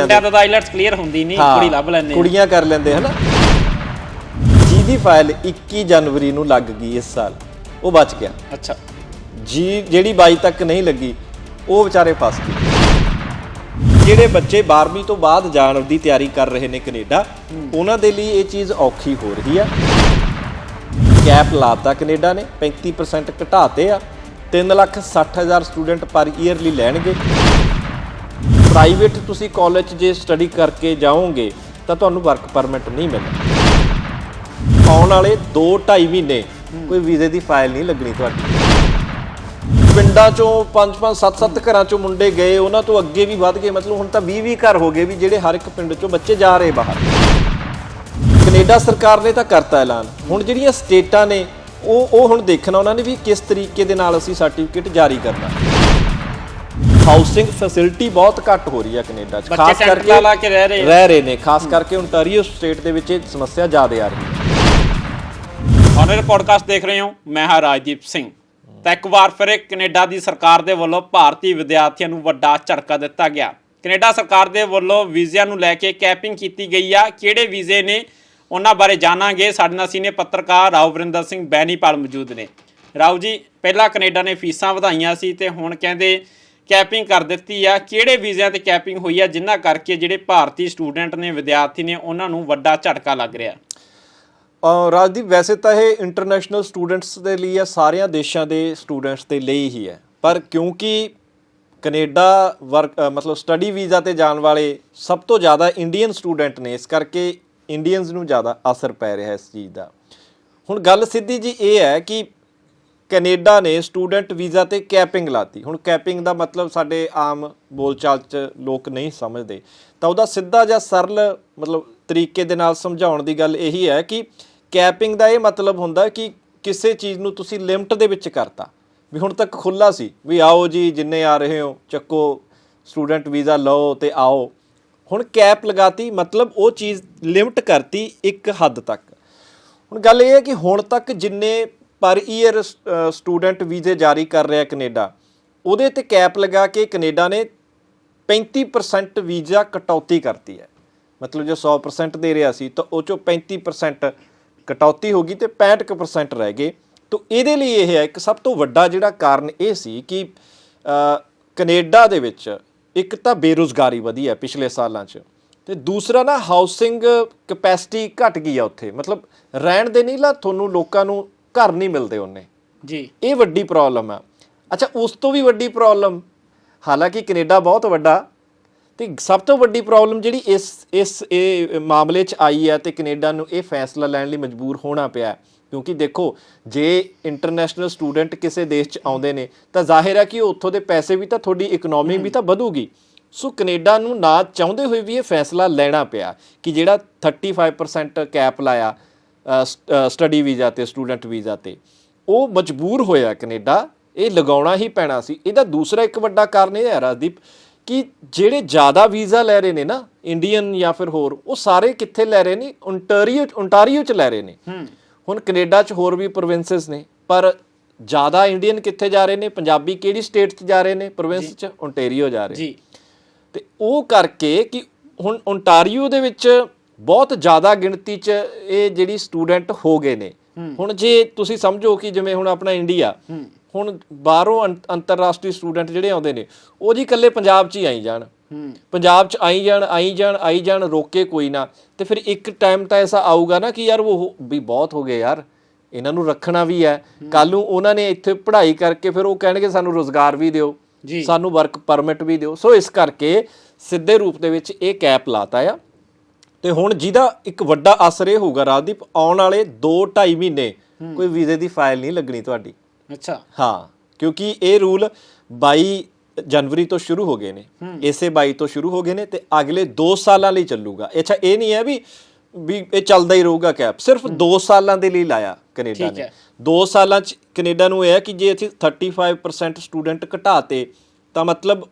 ਬੱਚਿਆਂ ਮੁੰਡਿਆਂ ਦਾ ਤਾਂ ਆਈਲੈਟਸ ਕਲੀਅਰ ਹੁੰਦੀ ਨਹੀਂ ਹਾਂ, ਕੁੜੀ ਲੱਭ ਲੈਂਦੇ ਆ। ਕੁੜੀਆਂ ਕਰ ਲੈਂਦੇ ਹਨਾ? ਜਿਹਦੀ ਫਾਈਲ 21 ਜਨਵਰੀ ਨੂੰ ਲੱਗ ਗਈ ਇਸ ਸਾਲ ਉਹ ਬਚ ਗਿਆ। ਅੱਛਾ। ਜੀ ਜਿਹੜੀ 22 ਤੱਕ ਨਹੀਂ ਲੱਗੀ ਉਹ ਵਿਚਾਰੇ ਫਸ ਗਏ। ਜਿਹੜੇ ਬੱਚੇ 12ਵੀਂ ਤੋਂ ਬਾਅਦ ਜਾਣ ਦੀ ਤਿਆਰੀ ਕਰ ਰਹੇ ਨੇ ਕੈਨੇਡਾ ਉਹਨਾਂ ਦੇ ਲਈ ਇਹ ਚੀਜ਼ ਔਖੀ ਹੋ ਰਹੀ ਆ। ਕੈਪ ਲਾਤਾ ਕੈਨੇਡਾ ਨੇ 35% ਘਟਾਤੇ ਆ 360000 ਸਟੂਡੈਂਟ ਪਰ ਈਅਰਲੀ ਲੈਣਗੇ। ਪ੍ਰਾਈਵੇਟ ਤੁਸੀਂ ਕਾਲਜ ਜੇ ਸਟੱਡੀ ਕਰਕੇ ਜਾਓਗੇ, ਤਾਂ ਤੁਹਾਨੂੰ ਵਰਕ ਪਰਮਿਟ ਨਹੀਂ ਮਿਲਣਾ। ਆਉਣ ਵਾਲੇ 2 2.5 ਮਹੀਨੇ ਕੋਈ ਵੀਜ਼ੇ ਦੀ ਫਾਈਲ ਨਹੀਂ ਲੱਗਣੀ ਤੁਹਾਡੀ। ਪਿੰਡਾਂ ਚੋਂ 5 5 7 7 ਘਰਾਂ ਚੋਂ ਮੁੰਡੇ ਗਏ, ਉਹਨਾਂ ਤੋਂ ਅੱਗੇ ਵੀ ਵੱਧ ਗਏ, ਮਤਲਬ ਹੁਣ ਤਾਂ 20 20 ਘਰ ਹੋ ਗਏ ਵੀ ਜਿਹੜੇ ਹਰ ਇੱਕ ਪਿੰਡ ਚੋਂ ਬੱਚੇ ਜਾ ਰਹੇ ਬਾਹਰ। ਕੈਨੇਡਾ ਸਰਕਾਰ ਨੇ ਤਾਂ ਕਰਤਾ ਐਲਾਨ। ਹੁਣ ਜਿਹੜੀਆਂ ਸਟੇਟਾਂ ਨੇ, ਉਹ ਉਹ ਹੁਣ ਦੇਖਣਾ ਉਹਨਾਂ ਨੇ ਵੀ ਕਿਸ ਤਰੀਕੇ ਦੇ ਨਾਲ ਅਸੀਂ ਸਰਟੀਫਿਕੇਟ ਜਾਰੀ ਕਰਨਾ। ਹਾਊਸਿੰਗ ਫੈਸਿਲਿਟੀ ਬਹੁਤ ਘੱਟ ਹੋ ਰਹੀ ਹੈ ਕੈਨੇਡਾ 'ਚ ਬੱਚੇ ਟੈਂਟ ਲਾ ਕੇ ਰਹਿ ਰਹੇ। ਰਹਿ ਰਹੇ ਨੇ ਖਾਸ ਕਰਕੇ ਓਨਟਾਰੀਓ ਸਟੇਟ ਦੇ ਵਿੱਚ ਇਹ ਸਮੱਸਿਆ ਜ਼ਿਆਦਾ ਆ ਰਹੀ ਹੈ। ਔਨਰ ਪੋਡਕਾਸਟ ਦੇਖ ਰਹੇ ਹੋ ਮੈਂ ਹਾਂ ਰਾਜਦੀਪ ਸਿੰਘ। ਤਾਂ ਇੱਕ ਵਾਰ ਫਿਰ ਕੈਨੇਡਾ ਦੀ ਸਰਕਾਰ ਦੇ ਵੱਲੋਂ ਭਾਰਤੀ ਵਿਦਿਆਰਥੀਆਂ ਨੂੰ ਵੱਡਾ ਝਟਕਾ ਦਿੱਤਾ ਗਿਆ। ਕੈਨੇਡਾ ਸਰਕਾਰ ਦੇ ਵੱਲੋਂ ਵੀਜ਼ਿਆਂ ਨੂੰ ਲੈ ਕੇ ਕੈਪਿੰਗ ਕੀਤੀ ਗਈ ਆ। ਕਿਹੜੇ ਵੀਜ਼ੇ ਨੇ ਉਹਨਾਂ ਬਾਰੇ ਜਾਣਾਂਗੇ। ਸਾਡੇ ਨਾਲ ਸੀਨੀਅਰ ਪੱਤਰਕਾਰ ਰਾਓ ਵਰਿੰਦਰ ਸਿੰਘ ਬੈਨੀਪਾਲ ਮੌਜੂਦ ਨੇ। ਰਾਓ ਜੀ ਪਹਿਲਾਂ ਕੈਨੇਡਾ ਨੇ ਫੀਸਾਂ ਵਧਾਈਆਂ ਸੀ ਤੇ ਹੁਣ ਕਹਿੰਦੇ ਕੈਪਿੰਗ ਕਰ ਦਿੱਤੀ ਆ। ਕਿਹੜੇ ਵੀਜ਼ਿਆਂ ਤੇ ਕੈਪਿੰਗ ਹੋਈ ਆ? ਜਿਨ੍ਹਾਂ ਕਰਕੇ ਜਿਹੜੇ ਭਾਰਤੀ ਸਟੂਡੈਂਟ ਨੇ, ਵਿਦਿਆਰਥੀ ਨੇ, ਉਹਨਾਂ ਨੂੰ ਵੱਡਾ ਝਟਕਾ ਲੱਗ ਰਿਹਾ। ਰਾਜਦੀਪ, ਵੈਸੇ ਤਾਂ ਇਹ ਇੰਟਰਨੈਸ਼ਨਲ ਸਟੂਡੈਂਟਸ ਦੇ ਲਈ ਆ, ਸਾਰਿਆਂ ਦੇਸ਼ਾਂ ਦੇ ਸਟੂਡੈਂਟਸ ਦੇ ਲਈ ਹੀ ਹੈ ਪਰ ਕਿਉਂਕਿ ਕੈਨੇਡਾ ਵਰਕ ਮਤਲਬ ਸਟੱਡੀ ਵੀਜ਼ਾ ਤੇ ਜਾਣ ਵਾਲੇ ਸਭ ਤੋਂ ਜ਼ਿਆਦਾ ਇੰਡੀਅਨ ਸਟੂਡੈਂਟ ਨੇ, ਇਸ ਕਰਕੇ ਇੰਡੀਅਨਸ ਨੂੰ ਜ਼ਿਆਦਾ ਅਸਰ ਪੈ ਰਿਹਾ ਇਸ ਚੀਜ਼ ਦਾ। ਹੁਣ ਗੱਲ ਸਿੱਧੀ ਜੀ ਇਹ ਹੈ ਕਿ ਕੈਨੇਡਾ ਨੇ ਸਟੂਡੈਂਟ ਵੀਜ਼ਾ ਤੇ ਕੈਪਿੰਗ ਲਾਤੀ। ਹੁਣ ਕੈਪਿੰਗ ਦਾ ਮਤਲਬ ਸਾਡੇ ਆਮ ਬੋਲਚਾਲ 'ਚ ਲੋਕ ਨਹੀਂ ਸਮਝਦੇ। ਤਾਂ ਉਹਦਾ ਸਿੱਧਾ ਜਾਂ ਸਰਲ ਮਤਲਬ ਤਰੀਕੇ ਦੇ ਨਾਲ ਸਮਝਾਉਣ ਦੀ ਗੱਲ ਇਹੀ ਹੈ ਕਿ ਕੈਪਿੰਗ ਦਾ ਇਹ ਮਤਲਬ ਹੁੰਦਾ ਕਿ ਕਿਸੇ ਚੀਜ਼ ਨੂੰ ਤੁਸੀਂ ਲਿਮਟ ਦੇ ਵਿੱਚ ਕਰਤਾ। ਵੀ ਹੁਣ ਤੱਕ ਖੁੱਲਾ ਸੀ ਵੀ ਆਓ ਜੀ, ਜਿੰਨੇ ਆ ਰਹੇ ਹੋ, ਚੱਕੋ, ਸਟੂਡੈਂਟ ਵੀਜ਼ਾ ਲਓ ਤੇ ਆਓ। ਹੁਣ ਕੈਪ ਲਗਾਤੀ, ਮਤਲਬ ਉਹ ਚੀਜ਼ ਲਿਮਟ ਕਰਤੀ ਇੱਕ ਹੱਦ ਤੱਕ। ਹੁਣ ਗੱਲ ਇਹ ਹੈ ਕਿ ਹੁਣ ਤੱਕ ਜਿੰਨੇ ਪਰ ਈਅਰ ਸਟੂਡੈਂਟ ਵੀਜ਼ੇ ਜਾਰੀ ਕਰ ਰਿਹਾ ਕੈਨੇਡਾ। ਉਹਦੇ ਤੇ ਕੈਪ ਲਗਾ ਕੇ ਕੈਨੇਡਾ ਨੇ 35% ਵੀਜ਼ਾ ਕਟੌਤੀ ਕਰਤੀ ਹੈ। ਮਤਲਬ ਜੋ 100% ਦੇ ਰਿਹਾ ਸੀ ਤਾਂ ਉਹ ਚੋਂ 35% ਕਟੌਤੀ ਹੋ ਗਈ ਤੇ 65% ਰਹਿ ਗਏ। ਤਾਂ ਇਹਦੇ ਲਈ ਇਹ ਹੈ ਇੱਕ ਸਭ ਤੋਂ ਵੱਡਾ ਜਿਹੜਾ ਕਾਰਨ ਇਹ ਸੀ ਕਿ ਅ, ਕੈਨੇਡਾ ਦੇ ਵਿੱਚ ਇੱਕ ਤਾਂ ਬੇਰੁਜ਼ਗਾਰੀ ਵਧੀ ਹੈ ਪਿਛਲੇ ਸਾਲਾਂ 'ਚ ਤੇ ਦੂਸਰਾ ਨਾ ਹਾਊਸਿੰਗ ਕਪੈਸਿਟੀ ਘਟ ਗਈ ਆ ਉੱਥੇ। ਮਤਲਬ ਰਹਿਣ ਦੇ ਨਹੀਂ ਲਾ ਤੁਹਾਨੂੰ ਲੋਕਾਂ ਨੂੰ ਘਰ ਨਹੀਂ ਮਿਲਦੇ ਉਹਨੇ। ਜੀ। ਇਹ ਵੱਡੀ ਪ੍ਰੋਬਲਮ ਆ। ਅੱਛਾ ਉਸ ਤੋਂ ਵੀ ਵੱਡੀ ਪ੍ਰੋਬਲਮ ਹਾਲਾਂਕਿ ਕੈਨੇਡਾ ਬਹੁਤ ਵੱਡਾ ਤੇ ਸਭ ਤੋਂ ਵੱਡੀ ਪ੍ਰੋਬਲਮ ਜਿਹੜੀ ਇਸ ਇਸ ਇਹ ਮਾਮਲੇ 'ਚ ਆਈ ਹੈ ਤੇ ਕੈਨੇਡਾ ਨੂੰ ਇਹ ਫੈਸਲਾ ਲੈਣ ਲਈ ਮਜਬੂਰ ਹੋਣਾ ਪਿਆ ਕਿਉਂਕਿ ਦੇਖੋ ਜੇ ਇੰਟਰਨੈਸ਼ਨਲ ਸਟੂਡੈਂਟ ਕਿਸੇ ਦੇਸ਼ 'ਚ ਆਉਂਦੇ ਨੇ ਤਾਂ ਜ਼ਾਹਿਰ ਹੈ ਕਿ ਉੱਥੋਂ ਦੇ ਪੈਸੇ ਵੀ ਤਾਂ ਤੁਹਾਡੀ ਇਕਨੋਮੀ ਵੀ ਤਾਂ ਵਧੂਗੀ। ਸੋ ਕੈਨੇਡਾ ਨੂੰ ਨਾ ਚਾਹੁੰਦੇ ਹੋਏ ਵੀ ਇਹ ਫੈਸਲਾ ਲੈਣਾ ਪਿਆ ਕਿ ਜਿਹੜਾ 35% ਕੈਪ ਲਾਇਆ ਸਟੱਡੀ ਵੀਜ਼ਾ ਤੇ ਸਟੂਡੈਂਟ ਵੀਜ਼ਾ ਤੇ। ਉਹ ਮਜਬੂਰ ਹੋਇਆ ਕੈਨੇਡਾ ਇਹ ਲਗਾਉਣਾ ਹੀ ਪੈਣਾ ਸੀ। ਇਹਦਾ ਦੂਸਰਾ ਇੱਕ ਵੱਡਾ ਕਾਰਨ ਇਹ ਹੈ ਰਾਜਦੀਪ ਕਿ ਜਿਹੜੇ ਜ਼ਿਆਦਾ ਵੀਜ਼ਾ ਲੈ ਰਹੇ ਨੇ ਨਾ ਇੰਡੀਅਨ ਜਾਂ ਫਿਰ ਹੋਰ ਉਹ ਸਾਰੇ ਕਿੱਥੇ ਲੈ ਰਹੇ ਨੇ? ਓਨਟਾਰੀਓ ਓਨਟਾਰੀਓ ਚ ਲੈ ਰਹੇ ਨੇ। ਹੁਣ ਕੈਨੇਡਾ ਚ ਹੋਰ ਵੀ ਪ੍ਰੋਵਿੰਸਸ ਨੇ ਪਰ ਜ਼ਿਆਦਾ ਇੰਡੀਅਨ ਕਿੱਥੇ ਜਾ ਰਹੇ ਨੇ? ਪੰਜਾਬੀ ਕਿਹੜੀ ਸਟੇਟ ਚ ਜਾ ਰਹੇ ਨੇ? ਪ੍ਰੋਵਿੰਸ ਚ ਓਨਟਾਰੀਓ ਜਾ ਰਹੇ ਜੀ। ਤੇ ਉਹ ਕਰਕੇ ਕਿ ਹੁਣ ਓਨਟਾਰੀਓ ਦੇ ਵਿੱਚ ਬਹੁਤ ਜ਼ਿਆਦਾ ਗਿਣਤੀ 'ਚ ਇਹ ਜਿਹੜੀ ਸਟੂਡੈਂਟ ਹੋ ਗਏ ਨੇ। ਹੁਣ ਜੇ ਤੁਸੀਂ ਸਮਝੋ ਕਿ ਜਿਵੇਂ ਹੁਣ ਆਪਣਾ ਇੰਡੀਆ ਹੁਣ ਬਾਹਰੋਂ ਅੰਤਰਰਾਸ਼ਟਰੀ ਸਟੂਡੈਂਟ ਜਿਹੜੇ ਆਉਂਦੇ ਨੇ ਉਹ ਜੀ ਇਕੱਲੇ ਪੰਜਾਬ 'ਚ ਹੀ ਆਈ ਜਾਣ। ਪੰਜਾਬ 'ਚ ਆਈ ਜਾਣ ਆਈ ਜਾਣ ਆਈ ਜਾਣ ਰੋਕੇ ਕੋਈ ਨਾ। ਤੇ ਫਿਰ ਇੱਕ ਟਾਈਮ ਤਾਂ ਐਸਾ ਆਊਗਾ ਨਾ ਕਿ ਯਾਰ ਉਹ ਵੀ ਬਹੁਤ ਹੋ ਗਏ ਯਾਰ ਇਹਨਾਂ ਨੂੰ ਰੱਖਣਾ ਵੀ ਹੈ। ਕੱਲ ਨੂੰ ਉਹਨਾਂ ਨੇ ਇੱਥੇ ਪੜ੍ਹਾਈ ਕਰਕੇ ਫਿਰ ਉਹ ਕਹਿਣਗੇ ਸਾਨੂੰ ਰੋਜ਼ਗਾਰ ਵੀ ਦਿਓ। ਸਾਨੂੰ ਵਰਕ ਪਰਮਿਟ ਵੀ ਦਿਓ। ਸੋ ਇਸ ਕਰਕੇ ਸਿੱਧੇ ਰੂਪ ਦੇ ਵਿੱਚ ਇਹ ਕੈਪ ਲਾਤਾ ਆ। ਤੇ ਹੁਣ ਜਿਹਦਾ ਇੱਕ ਵੱਡਾ ਅਸਰ ਇਹ ਹੋਊਗਾ ਰਾਜਦੀਪ ਆਉਣ ਵਾਲੇ 2.5 ਮਹੀਨੇ ਕੋਈ ਵੀਜ਼ੇ ਦੀ ਫਾਈਲ ਨਹੀਂ ਲੱਗਣੀ ਤੁਹਾਡੀ। ਅੱਛਾ। ਹਾਂ ਕਿਉਂਕਿ ਇਹ ਰੂਲ 22 ਜਨਵਰੀ ਤੋਂ ਸ਼ੁਰੂ ਹੋ ਗਏ ਨੇ। ਇਸੇ 22 ਤੋਂ ਸ਼ੁਰੂ ਹੋ ਗਏ ਨੇ ਤੇ ਅਗਲੇ 2 ਸਾਲਾਂ ਲਈ ਚੱਲੂਗਾ। ਅੱਛਾ ਇਹ ਨਹੀਂ ਹੈ ਵੀ ਵੀ ਇਹ ਚੱਲਦਾ ਹੀ ਰਹੂਗਾ ਕੈਪ। ਸਿਰਫ 2 ਸਾਲਾਂ ਦੇ ਲਈ ਲਾਇਆ ਕੈਨੇਡਾ ਨੇ। ਹੈ। 2 ਸਾਲਾਂ ਚ ਕੈਨੇਡਾ ਨੂੰ ਇਹ ਹੈ ਕਿ ਜੇ ਅਸੀਂ 35% ਸਟੂਡੈਂਟ ਘਟਾਤੇ ਤਾਂ ਮਤਲਬ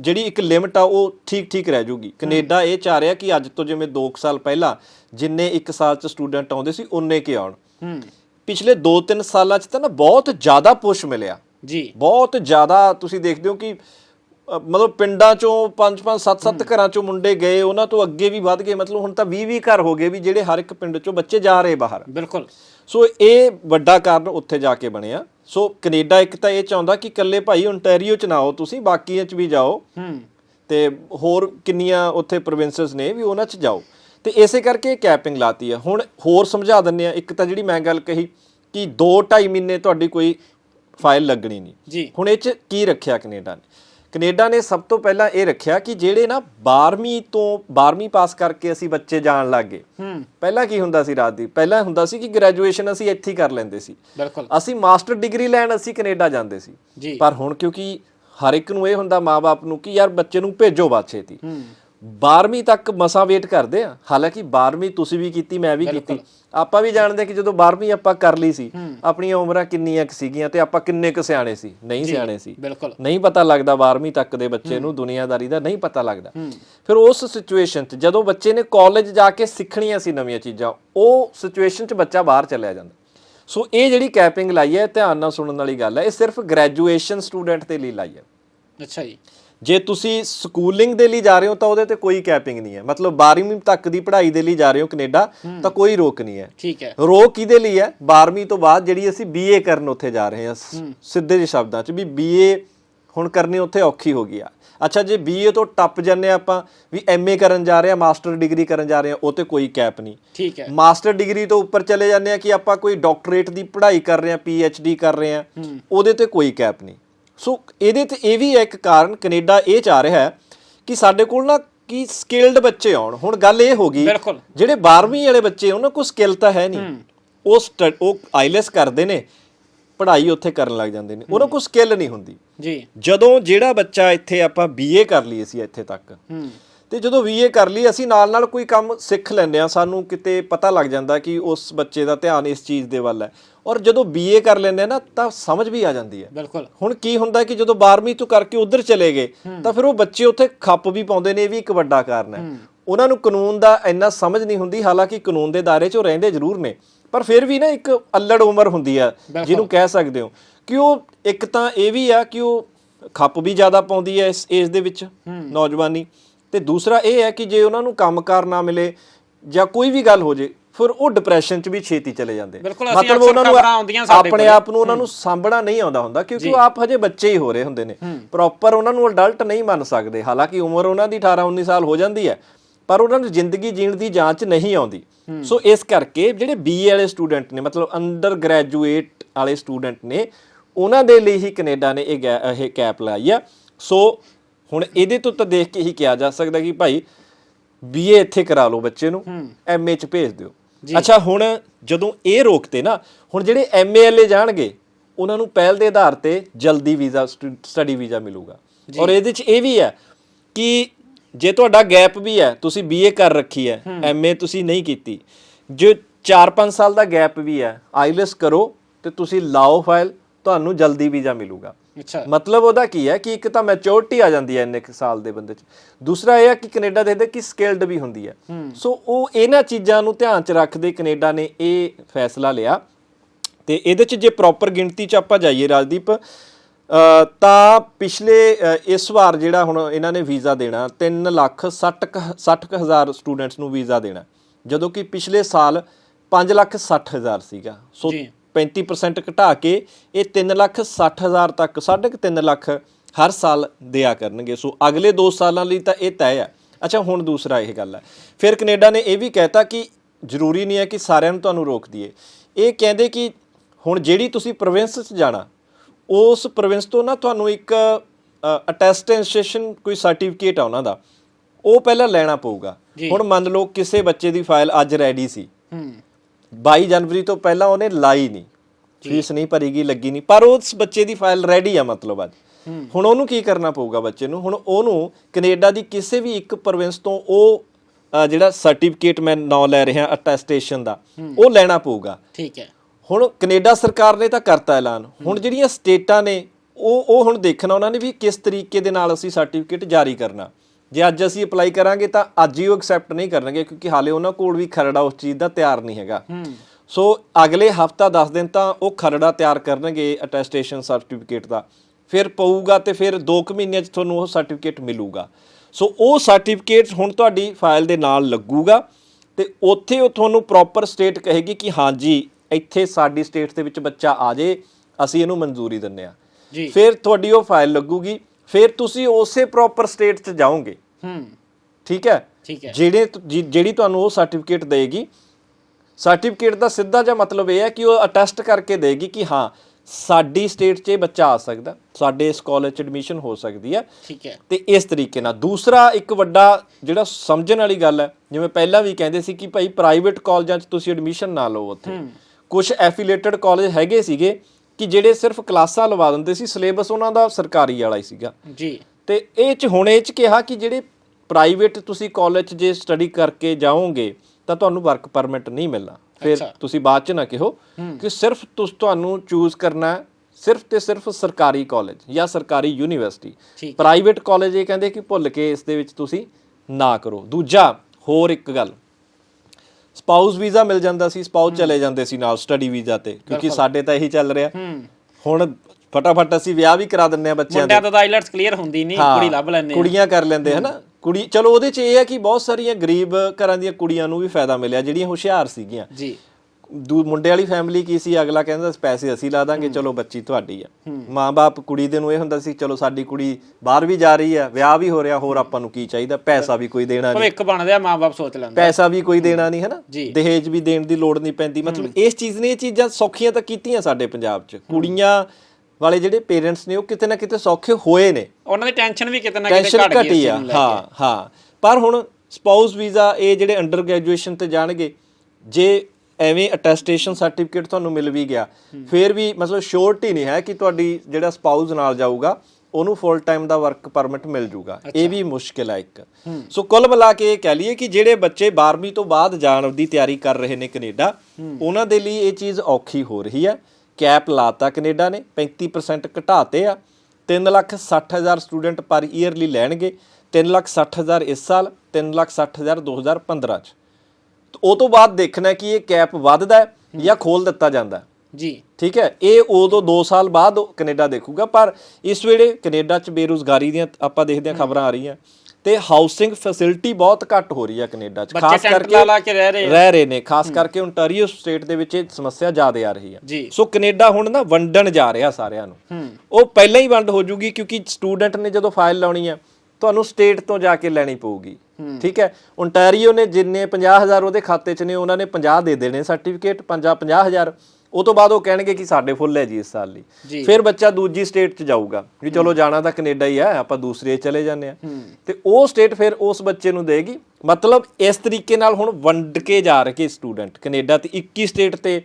ਜਿਹੜੀ ਇੱਕ ਲਿਮਟ ਆ ਉਹ ਠੀਕ ਠੀਕ ਰਹਿ ਜੂਗੀ। ਕੈਨੇਡਾ ਇਹ ਚਾਹ ਰਿਹਾ ਕਿ ਅੱਜ ਤੋਂ ਜਿਵੇਂ 2 ਸਾਲ ਪਹਿਲਾਂ ਜਿੰਨੇ ਇੱਕ ਸਾਲ ਚ ਸਟੂਡੈਂਟ ਆਉਂਦੇ ਸੀ ਉਨੇ ਕੇ ਆਉਣ। ਹੂੰ। ਪਿਛਲੇ 2-3 ਸਾਲਾਂ ਚ ਤਾਂ ਨਾ ਬਹੁਤ ਜ਼ਿਆਦਾ ਪੁਸ਼ ਮਿਲਿਆ। ਜੀ। ਬਹੁਤ ਜ਼ਿਆਦਾ ਤੁਸੀਂ ਦੇਖਦੇ ਹੋ ਕਿ ਮਤਲਬ ਪਿੰਡਾਂ ਚੋਂ 5 5 7 7 ਘਰਾਂ ਚੋਂ ਮੁੰਡੇ ਗਏ ਉਹਨਾਂ ਤੋਂ ਅੱਗੇ ਵੀ ਵੱਧ ਗਏ। ਮਤਲਬ ਹੁਣ ਤਾਂ 20 20 ਘਰ ਹੋ ਗਏ ਵੀ ਜਿਹੜੇ ਹਰ ਇੱਕ ਪਿੰਡ ਚੋਂ ਬੱਚੇ ਜਾ ਰਹੇ ਬਾਹਰ। ਬਿਲਕੁਲ। ਸੋ ਇਹ ਵੱਡਾ ਕਾਰਨ ਉੱਥੇ ਜਾ ਕੇ ਬਣਿਆ। ਸੋ ਕੈਨੇਡਾ ਇੱਕ ਤਾਂ ਇਹ ਚਾਹੁੰਦਾ ਕਿ ਇਕੱਲੇ ਭਾਈ ਓਨਟਾਰੀਓ ਚ ਨਾ ਆਓ ਤੁਸੀਂ ਬਾਕੀਆਂ ਚ ਵੀ ਜਾਓ। ਹੂੰ। ਤੇ ਹੋਰ ਕਿੰਨੀਆਂ ਉੱਥੇ ਪ੍ਰੋਵਿੰਸਸ ਨੇ ਵੀ ਉਹਨਾਂ ਚ ਜਾਓ। ਤੇ ਇਸੇ ਕਰਕੇ ਕੈਪਿੰਗ ਲਾਤੀ ਆ। ਹੁਣ ਹੋਰ ਸਮਝਾ ਦਿੰਨੇ ਆ ਇੱਕ ਤਾਂ ਜਿਹੜੀ ਮੈਂ ਗੱਲ ਕਹੀ ਕਿ 2 2.5 ਮਹੀਨੇ ਤੁਹਾਡੀ ਕੋਈ ਫਾਈਲ ਲੱਗਣੀ ਨਹੀਂ। ਜੀ। ਹੁਣ ਇਹ ਚ ਕੀ ਰੱਖਿਆ ਕੈਨੇਡਾ ਨੇ? ਕੈਨੇਡਾ ਨੇ ਸਭ ਤੋਂ ਪਹਿਲਾਂ ਇਹ ਰੱਖਿਆ ਕਿ ਜਿਹੜੇ ਨਾ 12ਵੀਂ ਤੋਂ 12ਵੀਂ ਪਾਸ ਕਰਕੇ ਅਸੀਂ ਬੱਚੇ ਜਾਣ ਲੱਗ ਹੂੰ। ਪਹਿਲਾਂ ਕੀ ਹੁੰਦਾ ਸੀ ਰਾਤ ਦੀ? ਪਹਿਲਾਂ ਹੁੰਦਾ ਸੀ ਕਿ ਗ੍ਰੈਜੂਏਸ਼ਨ ਅਸੀਂ ਇੱਥੇ ਹੀ ਕਰ ਲੈਂਦੇ ਸੀ। ਬਿਲਕੁਲ। ਅਸੀਂ ਮਾਸਟਰ ਡਿਗਰੀ ਲੈਣ ਅਸੀਂ ਕੈਨੇਡਾ ਜਾਂਦੇ ਸੀ। ਪਰ ਹੁਣ ਕਿਉਂਕਿ ਹਰ ਇੱਕ ਨੂੰ ਇਹ ਹੁੰਦਾ ਮਾਪੇ ਨੂੰ ਕਿ ਯਾਰ ਬੱਚੇ ਨੂੰ ਭੇਜੋ ਛੇਤੀ। ਹੂੰ। 12ਵੀਂ ਤੱਕ ਮਸਾਂ ਵੇਟ ਕਰਦੇ ਆ। ਹਾਲਾਂਕਿ 12ਵੀਂ ਤੁਸੀਂ ਵੀ ਕੀਤੀ ਮੈਂ ਵੀ ਕੀਤੀ। ਆਪਾਂ ਵੀ ਜਾਣਦੇ ਕਿ ਜਦੋਂ 12ਵੀਂ ਆਪਾਂ ਕਰ ਲਈ ਸੀ ਆਪਣੀਆਂ ਉਮਰਾਂ ਕਿੰਨੀਆਂ ਕੁ ਸੀਗੀਆਂ ਤੇ ਆਪਾਂ ਕਿੰਨੇ ਕੁ ਸਿਆਣੇ ਸੀ ਨਹੀਂ ਸਿਆਣੇ ਸੀ। ਨਹੀਂ ਪਤਾ ਲੱਗਦਾ 12ਵੀਂ ਤੱਕ ਦੇ ਬੱਚੇ ਨੂੰ ਦੁਨੀਆਦਾਰੀ ਦਾ ਨਹੀਂ ਪਤਾ ਲੱਗਦਾ। ਫਿਰ ਉਸ ਸਿਚੁਏਸ਼ਨ 'ਚ ਜਦੋਂ ਬੱਚੇ ਨੇ ਕਾਲਜ ਜਾ ਕੇ ਸਿੱਖਣੀਆਂ ਸੀ ਨਵੀਆਂ ਚੀਜ਼ਾਂ ਉਹ ਸਿਚੁਏਸ਼ਨ 'ਚ ਬੱਚਾ ਬਾਹਰ ਚਲਿਆ ਜਾਂਦਾ। ਸੋ ਇਹ ਜਿਹੜੀ ਕੈਪਿੰਗ ਲਾਈ ਹੈ ਧਿਆਨ ਨਾਲ ਸੁਣਨ ਵਾਲੀ ਗੱਲ ਹੈ ਇਹ ਸਿਰਫ ਗ੍ਰੈਜੂਏਸ਼ਨ ਸਟੂਡੈਂਟ ਦੇ ਲਈ ਲਾਈ ਹੈ। ਅੱਛਾ ਜੀ। ਜੇ ਤੁਸੀਂ ਸਕੂਲਿੰਗ ਦੇ ਲਈ ਜਾ ਰਹੇ ਹੋ ਤਾਂ ਉਹਦੇ ਤੇ ਕੋਈ ਕੈਪਿੰਗ ਨਹੀਂ ਹੈ। ਮਤਲਬ 12ਵੀਂ ਤੱਕ ਦੀ ਪੜ੍ਹਾਈ ਦੇ ਲਈ ਜਾ ਰਹੇ ਹੋ ਕੈਨੇਡਾ ਤਾਂ ਕੋਈ ਰੋਕ ਨਹੀਂ ਹੈ। ਠੀਕ ਹੈ। ਰੋਕ ਕਿਹਦੇ ਲਈ ਹੈ? 12ਵੀਂ ਤੋਂ ਬਾਅਦ ਜਿਹੜੀ ਅਸੀਂ ਬੀਏ ਕਰਨ ਉੱਥੇ ਜਾ ਰਹੇ ਹਾਂ ਸਿੱਧੇ ਜਿਹੇ ਸ਼ਬਦਾਂ 'ਚ ਵੀ ਬੀਏ ਹੁਣ ਕਰਨੀ ਉੱਥੇ ਔਖੀ ਹੋ ਗਈ ਆ। ਅੱਛਾ ਜੇ ਬੀਏ ਤੋਂ ਟੱਪ ਜੰਨੇ ਆਪਾਂ ਵੀ ਐਮਏ ਕਰਨ ਜਾ ਰਹੇ ਆ ਮਾਸਟਰ ਡਿਗਰੀ ਕਰਨ ਜਾ ਰਹੇ ਆ ਉਹ ਤੇ ਕੋਈ ਕੈਪ ਨਹੀਂ। ਠੀਕ ਹੈ। ਮਾਸਟਰ ਡਿਗਰੀ ਤੋਂ ਉੱਪਰ ਚਲੇ ਜਾਂਦੇ ਆ ਕਿ ਆਪਾਂ ਕੋਈ ਡਾਕਟਰੇਟ ਦੀ ਪੜ੍ਹਾਈ ਕਰ ਰਹੇ ਆ ਡੀ ਕਰ ਰਹੇ ਆ ਉਹਦੇ ਤੇ ਕੋਈ ਕੈਪ ਨਹੀਂ। ਸੋ ਇਹਦੇ ਤੇ ਇਹ ਵੀ ਇੱਕ ਕਾਰਨ ਕੈਨੇਡਾ ਇਹ ਚਾਹ ਰਿਹਾ ਹੈ ਕਿ ਸਾਡੇ ਕੋਲ ਨਾ ਕੀ ਸਕਿਲਡ ਬੱਚੇ ਆਉਣ। ਹੁਣ ਗੱਲ ਇਹ ਹੋ ਗਈ ਜਿਹੜੇ 12ਵੀਂ ਵਾਲੇ ਬੱਚੇ ਉਹਨਾਂ ਕੋਲ ਸਕਿੱਲ ਤਾਂ ਹੈ ਨਹੀਂ। ਉਹ ਉਹ ਆਈਲੈਸ ਕਰਦੇ ਨੇ ਪੜ੍ਹਾਈ ਉੱਥੇ ਕਰਨ ਲੱਗ ਜਾਂਦੇ ਨੇ। ਉਹਨਾਂ ਕੋਲ ਸਕਿੱਲ ਨਹੀਂ ਹੁੰਦੀ। ਜੀ। ਜਦੋਂ ਜਿਹੜਾ ਬੱਚਾ ਇੱਥੇ ਆਪਾਂ ਬੀਏ ਕਰ ਲਈ ਸੀ ਇੱਥੇ ਤੱਕ ਹੂੰ। ਤੇ ਜਦੋਂ ਬੀਏ ਕਰ ਲਈ ਅਸੀਂ ਨਾਲ ਨਾਲ ਕੋਈ ਕੰਮ ਸਿੱਖ ਲੈਂਦੇ ਆ ਸਾਨੂੰ ਕਿਤੇ ਪਤਾ ਲੱਗ ਜਾਂਦਾ ਕਿ ਉਸ ਬੱਚੇ ਦਾ ਧਿਆਨ ਇਸ ਚੀਜ਼ ਦੇ ਵੱਲ ਹੈ। ਔਰ ਜਦੋਂ ਬੀਏ ਕਰ ਲੈਂਦੇ ਆ ਨਾ ਤਾਂ ਸਮਝ ਵੀ ਆ ਜਾਂਦੀ ਹੈ। ਬਿਲਕੁਲ। ਹੁਣ ਕੀ ਹੁੰਦਾ ਕਿ ਜਦੋਂ 12ਵੀਂ ਤੋਂ ਕਰਕੇ ਉਧਰ ਚਲੇ ਗਏ ਤਾਂ ਫਿਰ ਉਹ ਬੱਚੇ ਉੱਥੇ ਖੱਪ ਵੀ ਪਾਉਂਦੇ ਨੇ ਇਹ ਵੀ ਇੱਕ ਵੱਡਾ ਕਾਰਨ ਹੈ। ਉਹਨਾਂ ਨੂੰ ਕਾਨੂੰਨ ਦਾ ਇੰਨਾ ਸਮਝ ਨਹੀਂ ਹੁੰਦੀ ਹਾਲਾਂਕਿ ਕਾਨੂੰਨ ਦੇ ਦਾਇਰੇ 'ਚ ਉਹ ਰਹਿੰਦੇ ਜ਼ਰੂਰ ਨੇ। ਪਰ ਫਿਰ ਵੀ ਨਾ ਇੱਕ ਅਲੜ ਉਮਰ ਹੁੰਦੀ ਆ ਜਿਹਨੂੰ ਕਹਿ ਸਕਦੇ ਹੋ। ਕਿ ਉਹ ਇੱਕ ਤਾਂ ਇਹ ਵੀ ਆ ਕਿ ਉਹ ਖੱਪ ਵੀ ਜ਼ਿਆਦਾ ਪਾਉਂਦੀ ਹੈ ਇਸ ਏਜ ਦੇ ਵਿੱਚ ਨੌਜਵਾਨੀ। ਤੇ ਦੂਸਰਾ ਇਹ ਹੈ ਕਿ ਜੇ ਉਹਨਾਂ ਨੂੰ ਕੰਮਕਾਰ ਨਾ ਮਿਲੇ ਜਾਂ ਕੋਈ ਵੀ ਗੱਲ ਹੋ ਜੇ ਫਿਰ ਉਹ ਡਿਪਰੈਸ਼ਨ 'ਚ ਵੀ ਛੇਤੀ ਚਲੇ ਜਾਂਦੇ। ਖਬਰਾਂ ਆਉਂਦੀਆਂ ਸਾਡੇ ਆਪਣੇ ਆਪ ਨੂੰ ਉਹਨਾਂ ਨੂੰ ਸਾਂਭਣਾ ਨਹੀਂ ਆਉਂਦਾ ਹੁੰਦਾ ਕਿਉਂਕਿ ਉਹ ਆਪ ਹਜੇ ਬੱਚੇ ਹੀ ਹੋ ਰਹੇ ਹੁੰਦੇ ਨੇ। ਪ੍ਰੋਪਰ ਉਹਨਾਂ ਨੂੰ ਅਡਲਟ ਨਹੀਂ ਮੰਨ ਸਕਦੇ। ਹਾਲਾਂਕਿ ਉਮਰ ਉਹਨਾਂ ਦੀ 18 19 ਸਾਲ ਹੋ ਜਾਂਦੀ ਹੈ ਪਰ ਉਹਨਾਂ ਨੂੰ ਜ਼ਿੰਦਗੀ ਜੀਣ ਦੀ ਜਾਂਚ ਨਹੀਂ ਆਉਂਦੀ। ਸੋ ਇਸ ਕਰਕੇ ਜਿਹੜੇ ਬੀਏ ਵਾਲੇ ਸਟੂਡੈਂਟ ਨੇ ਮਤਲਬ ਅੰਡਰ ਗ੍ਰੈਜੂਏਟ ਵਾਲੇ ਸਟੂਡੈਂਟ ਨੇ ਉਹਨਾਂ ਦੇ ਲਈ ਹੀ ਕੈਨੇਡਾ ਨੇ ਇਹ ਇਹ ਕੈਪ ਲਾਈ ਆ। ਸੋ ਹੁਣ ਇਹਦੇ ਤੋਂ ਤਾਂ ਦੇਖ ਕੇ ਹੀ ਕਿਹਾ ਜਾ ਸਕਦਾ ਕਿ ਭਾਈ ਬੀਏ ਇੱਥੇ ਕਰਾ ਲਓ ਬੱਚੇ ਨੂੰ ਐਮਏ ਚ ਭੇਜ ਦਿਓ। ਅੱਛਾ ਹੁਣ ਜਦੋਂ ਇਹ ਰੋਕਤੇ ਨਾ ਹੁਣ ਜਿਹੜੇ ਐਮਏ ਵਾਲੇ ਜਾਣਗੇ ਉਹਨਾਂ ਨੂੰ ਪਹਿਲ ਦੇ ਆਧਾਰ ਤੇ ਜਲਦੀ ਵੀਜ਼ਾ ਸਟੱਡੀ ਵੀਜ਼ਾ ਮਿਲੂਗਾ। ਔਰ ਇਹਦੇ ਚ ਇਹ ਵੀ ਹੈ ਕਿ ਜੇ ਤੁਹਾਡਾ ਗੈਪ ਵੀ ਹੈ ਤੁਸੀਂ ਬੀਏ ਕਰ ਰੱਖੀ ਹੈ ਐਮਏ ਤੁਸੀਂ ਨਹੀਂ ਕੀਤੀ ਜੇ 4-5 ਸਾਲ ਦਾ ਗੈਪ ਵੀ ਹੈ ਆਈਲੈਸ ਕਰੋ ਤੇ ਤੁਸੀਂ ਲਾਓ ਫਾਈਲ ਤੁਹਾਨੂੰ ਜਲਦੀ ਵੀਜ਼ਾ ਮਿਲੂਗਾ। ਅੱਛਾ। ਮਤਲਬ ਉਹਦਾ ਕੀ ਹੈ ਕਿ ਇੱਕ ਤਾਂ ਮੈਚੁਰਿਟੀ ਆ ਜਾਂਦੀ ਹੈ ਇੰਨੇ ਕੁ ਸਾਲ ਦੇ ਬੰਦੇ 'ਚ। ਦੂਸਰਾ ਇਹ ਹੈ ਕਿ ਕੈਨੇਡਾ ਦੇਖਦੇ ਕਿ ਸਕਿਲਡ ਵੀ ਹੁੰਦੀ ਹੈ। ਸੋ ਉਹ ਇਹਨਾਂ ਚੀਜ਼ਾਂ ਨੂੰ ਧਿਆਨ 'ਚ ਰੱਖਦੇ ਕੈਨੇਡਾ ਨੇ ਇਹ ਫੈਸਲਾ ਲਿਆ। ਤੇ ਇਹਦੇ 'ਚ ਜੇ ਪ੍ਰੋਪਰ ਗਿਣਤੀ 'ਚ ਆਪਾਂ ਜਾਈਏ ਰਾਜਦੀਪ ਤਾਂ ਪਿਛਲੇ ਇਸ ਵਾਰ ਜਿਹੜਾ ਹੁਣ ਇਹਨਾਂ ਨੇ ਵੀਜ਼ਾ ਦੇਣਾ 3 ਲੱਖ 60 60 ਹਜ਼ਾਰ ਸਟੂਡੈਂਟਸ ਨੂੰ ਵੀਜ਼ਾ ਦੇਣਾ। ਜਦੋਂ ਕਿ ਪਿਛਲੇ ਸਾਲ 5 ਲੱਖ 60 ਹਜ਼ਾਰ ਸੀਗਾ। ਸੋ। 35% ਘਟਾ ਕੇ ਇਹ 3 ਲੱਖ 60 ਹਜ਼ਾਰ ਤੱਕ ਸਾਢੇ ਕੁ 3 ਲੱਖ ਹਰ ਸਾਲ ਦਿਆ ਕਰਨਗੇ। ਸੋ ਅਗਲੇ 2 ਸਾਲਾਂ ਲਈ ਤਾਂ ਇਹ ਤੈਅ ਹੈ। ਅੱਛਾ ਹੁਣ ਦੂਸਰਾ ਇਹ ਗੱਲ ਹੈ। ਫਿਰ ਕੈਨੇਡਾ ਨੇ ਇਹ ਵੀ ਕਹਿਤਾ ਕਿ ਜ਼ਰੂਰੀ ਨਹੀਂ ਹੈ ਕਿ ਸਾਰਿਆਂ ਨੂੰ ਤੁਹਾਨੂੰ ਰੋਕ ਦਈਏ। ਇਹ ਕਹਿੰਦੇ ਕਿ ਹੁਣ ਜਿਹੜੀ ਤੁਸੀਂ ਪ੍ਰੋਵਿੰਸ 'ਚ ਜਾਣਾ ਉਸ ਪ੍ਰੋਵਿੰਸ ਤੋਂ ਨਾ ਤੁਹਾਨੂੰ ਇੱਕ ਅਟੈਸਟੈਂਸੇਸ਼ਨ ਕੋਈ ਸਰਟੀਫਿਕੇਟ ਆ ਉਹਨਾਂ ਦਾ। ਉਹ ਪਹਿਲਾਂ ਲੈਣਾ ਪਊਗਾ। ਹੁਣ ਮੰਨ ਲਓ ਕਿਸੇ ਬੱਚੇ ਦੀ ਫਾਈਲ ਅੱਜ ਰੈਡੀ ਸੀ। ਹੂੰ। 22 ਜਨਵਰੀ ਤੋਂ ਪਹਿਲਾਂ ਉਹਨੇ ਲਾਈ ਨਹੀਂ। ਫੀਸ ਨਹੀਂ ਭਰੀਗੀ ਲੱਗੀ ਨਹੀਂ। ਪਰ ਉਸ ਬੱਚੇ ਦੀ ਫਾਈਲ ਰੈਡੀ ਆ ਮਤਲਬ ਅੱਜ। ਹੁਣ ਉਹਨੂੰ ਕੀ ਕਰਨਾ ਪਊਗਾ ਬੱਚੇ ਨੂੰ? ਹੁਣ ਉਹਨੂੰ ਕੈਨੇਡਾ ਦੀ ਕਿਸੇ ਵੀ ਇੱਕ ਪ੍ਰੋਵਿੰਸ ਤੋਂ ਉਹ ਜਿਹੜਾ ਸਰਟੀਫਿਕੇਟ ਮੈਂ ਨਾਂ ਲੈ ਰਿਹਾ ਅਟੈਸਟੇਸ਼ਨ ਦਾ ਉਹ ਲੈਣਾ ਪਊਗਾ। ਠੀਕ ਹੈ। ਹੁਣ ਕੈਨੇਡਾ ਸਰਕਾਰ ਨੇ ਤਾਂ ਕਰਤਾ ਐਲਾਨ। ਹੁਣ ਜਿਹੜੀਆਂ ਸਟੇਟਾਂ ਨੇ ਉਹ ਉਹ ਹੁਣ ਦੇਖਣਾ ਉਹਨਾਂ ਨੇ ਵੀ ਕਿਸ ਤਰੀਕੇ ਦੇ ਨਾਲ ਅਸੀਂ ਸਰਟੀਫਿਕੇਟ ਜਾਰੀ ਕਰਨਾ। ਜੇ ਅੱਜ ਅਸੀਂ ਅਪਲਾਈ ਕਰਾਂਗੇ ਤਾਂ ਅੱਜ ਹੀ ਉਹ ਐਕਸੈਪਟ ਨਹੀਂ ਕਰਨਗੇ ਕਿਉਂਕਿ ਹਾਲੇ ਉਹਨਾਂ ਕੋਲ ਵੀ ਖਰੜਾ ਉਸ ਚੀਜ਼ ਦਾ ਤਿਆਰ ਨਹੀਂ ਹੈਗਾ। ਸੋ ਅਗਲੇ ਹਫਤਾ 10 ਦਿਨ ਤਾਂ ਉਹ ਖਰੜਾ ਤਿਆਰ ਕਰਨਗੇ ਅਟੈਸਟੇਸ਼ਨ ਸਰਟੀਫਿਕੇਟ ਦਾ। ਫਿਰ ਪਊਗਾ ਤੇ ਫਿਰ 2 ਕੁ ਮਹੀਨਿਆਂ 'ਚ ਤੁਹਾਨੂੰ ਉਹ ਸਰਟੀਫਿਕੇਟ ਮਿਲੂਗਾ। ਸੋ ਉਹ ਸਰਟੀਫਿਕੇਟ ਹੁਣ ਤੁਹਾਡੀ ਫਾਈਲ ਦੇ ਨਾਲ ਲੱਗੂਗਾ ਤੇ ਉੱਥੇ ਉਹ ਤੁਹਾਨੂੰ ਪ੍ਰੋਪਰ ਸਟੇਟ ਕਹੇਗੀ ਕਿ ਹਾਂਜੀ ਇੱਥੇ ਸਾਡੀ ਸਟੇਟ ਦੇ ਵਿੱਚ ਬੱਚਾ ਆ ਜੇ ਅਸੀਂ ਇਹਨੂੰ ਮਨਜ਼ੂਰੀ ਦਿੰਨੇ ਆ ਜੀ। ਫਿਰ ਤੁਹਾਡੀ ਉਹ ਫਾਈਲ ਲੱਗੂਗੀ। ਫਿਰ ਤੁਸੀਂ ਉਸੇ ਪ੍ਰੋਪਰ ਸਟੇਟ 'ਚ ਜਾਓਗੇ। ਹੂੰ। ਠੀਕ ਹੈ? ਠੀਕ ਹੈ। ਜਿਹੜੇ ਜਿਹੜੀ ਤੁਹਾਨੂੰ ਉਹ ਸਰਟੀਫਿਕੇਟ ਦੇਗੀ ਸਰਟੀਫਿਕੇਟ ਦਾ ਸਿੱਧਾ ਜਿਹਾ ਮਤਲਬ ਇਹ ਹੈ ਕਿ ਉਹ ਅਟੈਸਟ ਕਰਕੇ ਦੇਗੀ ਕਿ ਹਾਂ ਸਾਡੀ ਸਟੇਟ 'ਚ ਇਹ ਬੱਚਾ ਆ ਸਕਦਾ ਸਾਡੇ ਇਸ ਕਾਲਜ 'ਚ ਐਡਮਿਸ਼ਨ ਹੋ ਸਕਦੀ ਹੈ। ਠੀਕ ਹੈ। ਤੇ ਇਸ ਤਰੀਕੇ ਨਾਲ ਦੂਸਰਾ ਇੱਕ ਵੱਡਾ ਜਿਹੜਾ ਸਮਝਣ ਵਾਲੀ ਗੱਲ ਹੈ ਜਿਵੇਂ ਪਹਿਲਾਂ ਵੀ ਕਹਿੰਦੇ ਸੀ ਕਿ ਭਾਈ ਪ੍ਰਾਈਵੇਟ ਕਾਲਜਾਂ 'ਚ ਤੁਸੀਂ ਐਡਮਿਸ਼ਨ ਨਾ ਲਓ ਉੱਥੇ। ਕੁਝ ਐਫੀਲੀਏਟਡ ਕਾਲਜ ਹੈਗੇ ਸੀਗੇ ਕਿ ਜਿਹੜੇ ਸਿਰਫ ਕਲਾਸਾਂ ਲਵਾ ਦਿੰਦੇ ਸੀ ਸਿਲੇਬਸ ਉਹਨਾਂ ਦਾ ਸਰਕਾਰੀ ਵਾਲਾ ਹੀ ਸੀਗਾ। ਜੀ। ਤੇ ਇਹ ਚ ਹੁਣ ਇਹ ਚ ਕਿਹਾ ਕਿ ਜਿਹੜੇ ਪ੍ਰਾਈਵੇਟ ਤੁਸੀਂ ਕਾਲਜ ਜੇ ਸਟੱਡੀ ਕਰਕੇ ਜਾਓਗੇ ਤਾਂ ਤੁਹਾਨੂੰ ਵਰਕ ਪਰਮਿਟ ਨਹੀਂ ਮਿਲਣਾ। ਫਿਰ। ਤੁਸੀਂ ਬਾਅਦ ਚ ਨਾ ਕਿਹੋ ਕਿ ਸਿਰਫ ਤੁਸ ਤੁਹਾਨੂੰ ਚੂਜ਼ ਕਰਨਾ ਸਿਰਫ ਤੇ ਸਿਰਫ ਸਰਕਾਰੀ ਕਾਲਜ ਜਾਂ ਸਰਕਾਰੀ ਯੂਨੀਵਰਸਿਟੀ। ਪ੍ਰਾਈਵੇਟ ਕਾਲਜ ਇਹ ਕਹਿੰਦੇ ਕਿ ਭੁੱਲ ਕੇ ਇਸ ਦੇ ਵਿੱਚ ਤੁਸੀਂ ਨਾ ਕਰੋ। ਦੂਜਾ ਹੋਰ ਇੱਕ ਗੱਲ। ਸਪਾਊਸ ਵੀਜ਼ਾ ਮਿਲ ਜਾਂਦਾ ਸੀ ਸਪਾਊਸ ਚਲੇ ਜਾਂਦੇ ਸੀ ਨਾਲ ਸਟੱਡੀ ਵੀਜ਼ਾ ਤੇ ਕਿਉਂਕਿ ਸਾਡੇ ਤਾਂ ਇਹੀ ਚੱਲ ਰਿਹਾ। ਹੁਣ ਫਟਾਫਟ ਅਸੀਂ ਵਿਆਹ ਵੀ ਕਰਾ ਦਿੰਨੇ ਆ ਬੱਚਿਆਂ ਦੇ। ਮੁੰਡਿਆਂ ਦਾ ਆਈਲਟਸ ਕਲੀਅਰ ਹੁੰਦੀ ਨਹੀਂ ਕੁੜੀ ਲੱਭ ਲੈਂਦੇ ਕੁੜੀਆਂ ਕਰ ਲੈਂਦੇ ਹਨਾ? ਕੁੜੀ ਚਲੋ ਉਹਦੇ ਚ ਇਹ ਹੈ ਕਿ ਬਹੁਤ ਸਾਰੀਆਂ ਗਰੀਬ ਘਰਾਂ ਦੀਆਂ ਕੁੜੀਆਂ ਨੂੰ ਵੀ ਫਾਇਦਾ ਮਿਲਿਆ ਜਿਹੜੀਆਂ ਹੁਸ਼ਿਆਰ ਸੀਗੀਆਂ। ਜੀ। ਦੂ ਮੁੰਡੇ ਵਾਲੀ ਫੈਮਿਲੀ ਕੀ ਸੀ? ਅਗਲਾ ਕਹਿੰਦਾ ਪੈਸੇ ਅਸੀਂ ਲਾ ਦਾਂਗੇ ਚਲੋ ਬੱਚੀ ਤੁਹਾਡੀ ਆ। ਮਾਂ-ਬਾਪ ਕੁੜੀ ਦੇ ਨੂੰ ਇਹ ਹੁੰਦਾ ਸੀ ਚਲੋ ਸਾਡੀ ਕੁੜੀ ਬਾਹਰ ਵੀ ਜਾ ਰਹੀ ਆ ਵਿਆਹ ਵੀ ਹੋ ਰਿਹਾ ਹੋਰ ਆਪਾਂ ਨੂੰ ਕੀ ਚਾਹੀਦਾ? ਪੈਸਾ ਵੀ ਕੋਈ ਦੇਣਾ ਨਹੀਂ। ਭਵਿੱਖ ਬਣਦੇ ਆ ਮਾਪੇ ਸੋਚ ਲੈਂਦੇ। ਪੈਸਾ ਵੀ ਕੋਈ ਦੇਣਾ ਨਹੀਂ ਹਨਾ। ਦਹੇਜ ਵੀ ਦੇਣ ਦੀ ਲੋੜ ਨਹੀਂ ਪੈਂਦੀ। ਮਤਲਬ ਇਸ ਚੀਜ਼ ਨੇ ਇਹ ਚੀਜ਼ਾਂ ਸੌਖੀਆਂ ਤਾਂ ਕੀਤੀਆਂ ਸਾਡੇ ਪੰਜਾਬ 'ਚ। ਕੁੜੀਆਂ ਵਾਲੇ ਜਿਹੜੇ ਪੇਰੈਂਟਸ ਨੇ ਉਹ ਕਿਤੇ ਨਾ ਕਿਤੇ ਸੌਖੇ ਹੋਏ ਨੇ। ਉਹਨਾਂ ਦੀ ਟੈਨਸ਼ਨ ਵੀ ਕਿਤੇ ਨਾ ਕਿਤੇ ਘਟ ਗਈ ਹਾਂ ਕੇ। ਹਾਂ ਪਰ ਹੁਣ ਸਪਾਊਸ ਵੀਜ਼ਾ ਇਹ ਜਿਹੜੇ ਅੰਡਰ ਗ੍ਰੈਜੂਏਸ਼ਨ ਤੇ ਜਾਣਗੇ ਜੇ ਐਵੇਂ ਅਟੈਸਟੇਸ਼ਨ ਸਰਟੀਫਿਕੇਟ ਤੁਹਾਨੂੰ ਮਿਲ ਵੀ ਗਿਆ। ਫਿਰ ਵੀ ਮਤਲਬ ਸ਼ੋਰਟੀ ਨਹੀਂ ਹੈ ਕਿ ਤੁਹਾਡੀ ਜਿਹੜਾ ਸਪਾਊਸ ਨਾਲ ਜਾਊਗਾ ਉਹਨੂੰ ਫੁੱਲ ਟਾਈਮ ਦਾ ਵਰਕ ਪਰਮਿਟ ਮਿਲ ਜੂਗਾ। ਇਹ ਵੀ ਮੁਸ਼ਕਿਲ ਹੈ ਇੱਕ। ਸੋ ਕੁੱਲ ਮਿਲਾ ਕੇ ਇਹ ਕਹਿ ਲਈਏ ਕਿ ਜਿਹੜੇ ਬੱਚੇ 12ਵੀਂ ਤੋਂ ਬਾਅਦ ਜਾਣ ਦੀ ਤਿਆਰੀ ਕਰ ਰਹੇ ਨੇ ਕੈਨੇਡਾ ਉਹਨਾਂ ਦੇ ਲਈ ਇਹ ਚੀਜ਼ ਔਖੀ ਹੋ ਰਹੀ ਹੈ। ਕੈਪ ਲਾਤਾ ਕੈਨੇਡਾ ਨੇ 35% ਘਟਾਤੇ ਆ। 360000 ਸਟੂਡੈਂਟ ਪਰ ਈਅਰਲੀ ਲੈਣਗੇ। 360000 ਇਸ ਸਾਲ 360000 2015 ਚ। ਉਹ ਤੋਂ ਬਾਅਦ ਦੇਖਣਾ ਕਿ ਇਹ ਕੈਪ ਵੱਧਦਾ ਹੈ ਜਾਂ ਖੋਲ ਦਿੱਤਾ ਜਾਂਦਾ ਜੀ। ਠੀਕ ਹੈ? ਇਹ ਉਦੋਂ 2 ਸਾਲ ਬਾਅਦ ਕੈਨੇਡਾ ਦੇਖੂਗਾ ਪਰ ਇਸ ਵੇਲੇ ਕੈਨੇਡਾ 'ਚ ਬੇਰੁਜ਼ਗਾਰੀ ਦੀਆਂ ਆਪਾਂ ਦੇਖਦੇ ਹਾਂ ਖਬਰਾਂ ਆ ਰਹੀਆਂ ਤੇ ਹਾਊਸਿੰਗ ਫੈਸਿਲਿਟੀ ਬਹੁਤ ਘੱਟ ਹੋ ਰਹੀ ਹੈ ਕੈਨੇਡਾ 'ਚ ਬੱਚੇ ਟੈਂਟ ਲਾ ਲਾ ਕੇ ਰਹਿ ਰਹੇ। ਰਹਿ ਰਹੇ ਨੇ ਖਾਸ ਕਰਕੇ ਓਨਟਾਰੀਓ ਸਟੇਟ ਦੇ ਵਿੱਚ ਇਹ ਸਮੱਸਿਆ ਜ਼ਿਆਦਾ ਆ ਰਹੀ ਹੈ। ਸੋ ਕੈਨੇਡਾ ਹੁਣ ਨਾ ਵੰਡਣ ਜਾ ਰਿਹਾ ਸਾਰਿਆਂ ਨੂੰ। ਉਹ ਪਹਿਲਾਂ ਹੀ ਵੰਡ ਹੋ ਜੂਗੀ ਕਿਉਂਕਿ ਸਟੂਡੈਂਟ ਨੇ ਜਦੋਂ ਫਾਈਲ ਲਾਉਣੀ ਹੈ ਤੁਹਾਨੂੰ ਸਟੇਟ ਤੋਂ ਜਾ ਕੇ ਲੈਣੀ ਪਊਗੀ। ਠੀਕ ਹੈ? ਓਨਟਾਰੀਓ ਨੇ ਜਿੰਨੇ 50000 ਉਹਦੇ ਖਾਤੇ 'ਚ ਨੇ ਉਹਨਾਂ ਨੇ 50 ਦੇ ਦੇਣੇ ਸਰਟੀਫਿਕੇਟ 50 50000 ਉਹ ਤੋਂ ਬਾਅਦ ਉਹ ਕਹਿਣਗੇ ਕਿ ਸਾਡੇ ਫੁੱਲ ਹੈ ਜੀ ਇਸ ਸਾਲ। ਲਈ। ਫਿਰ ਬੱਚਾ ਦੂਜੀ ਸਟੇਟ 'ਚ ਜਾਊਗਾ ਵੀ ਚਲੋ ਜਾਣਾ ਤਾਂ ਕੈਨੇਡਾ ਹੀ ਹੈ ਆਪਾਂ ਦੂਸਰੇ ਚਲੇ ਜਾਂਦੇ ਆ ਤੇ ਉਹ ਸਟੇਟ ਫਿਰ ਉਸ ਬੱਚੇ ਨੂੰ ਦੇਗੀ। ਮਤਲਬ ਇਸ ਤਰੀਕੇ ਨਾਲ ਹੁਣ ਵੰਡ ਕੇ ਜਾ ਰਹੇ ਸਟੂਡੈਂਟ। ਕੈਨੇਡਾ ਤੇ 21 ਸਟੇਟ ਤੇ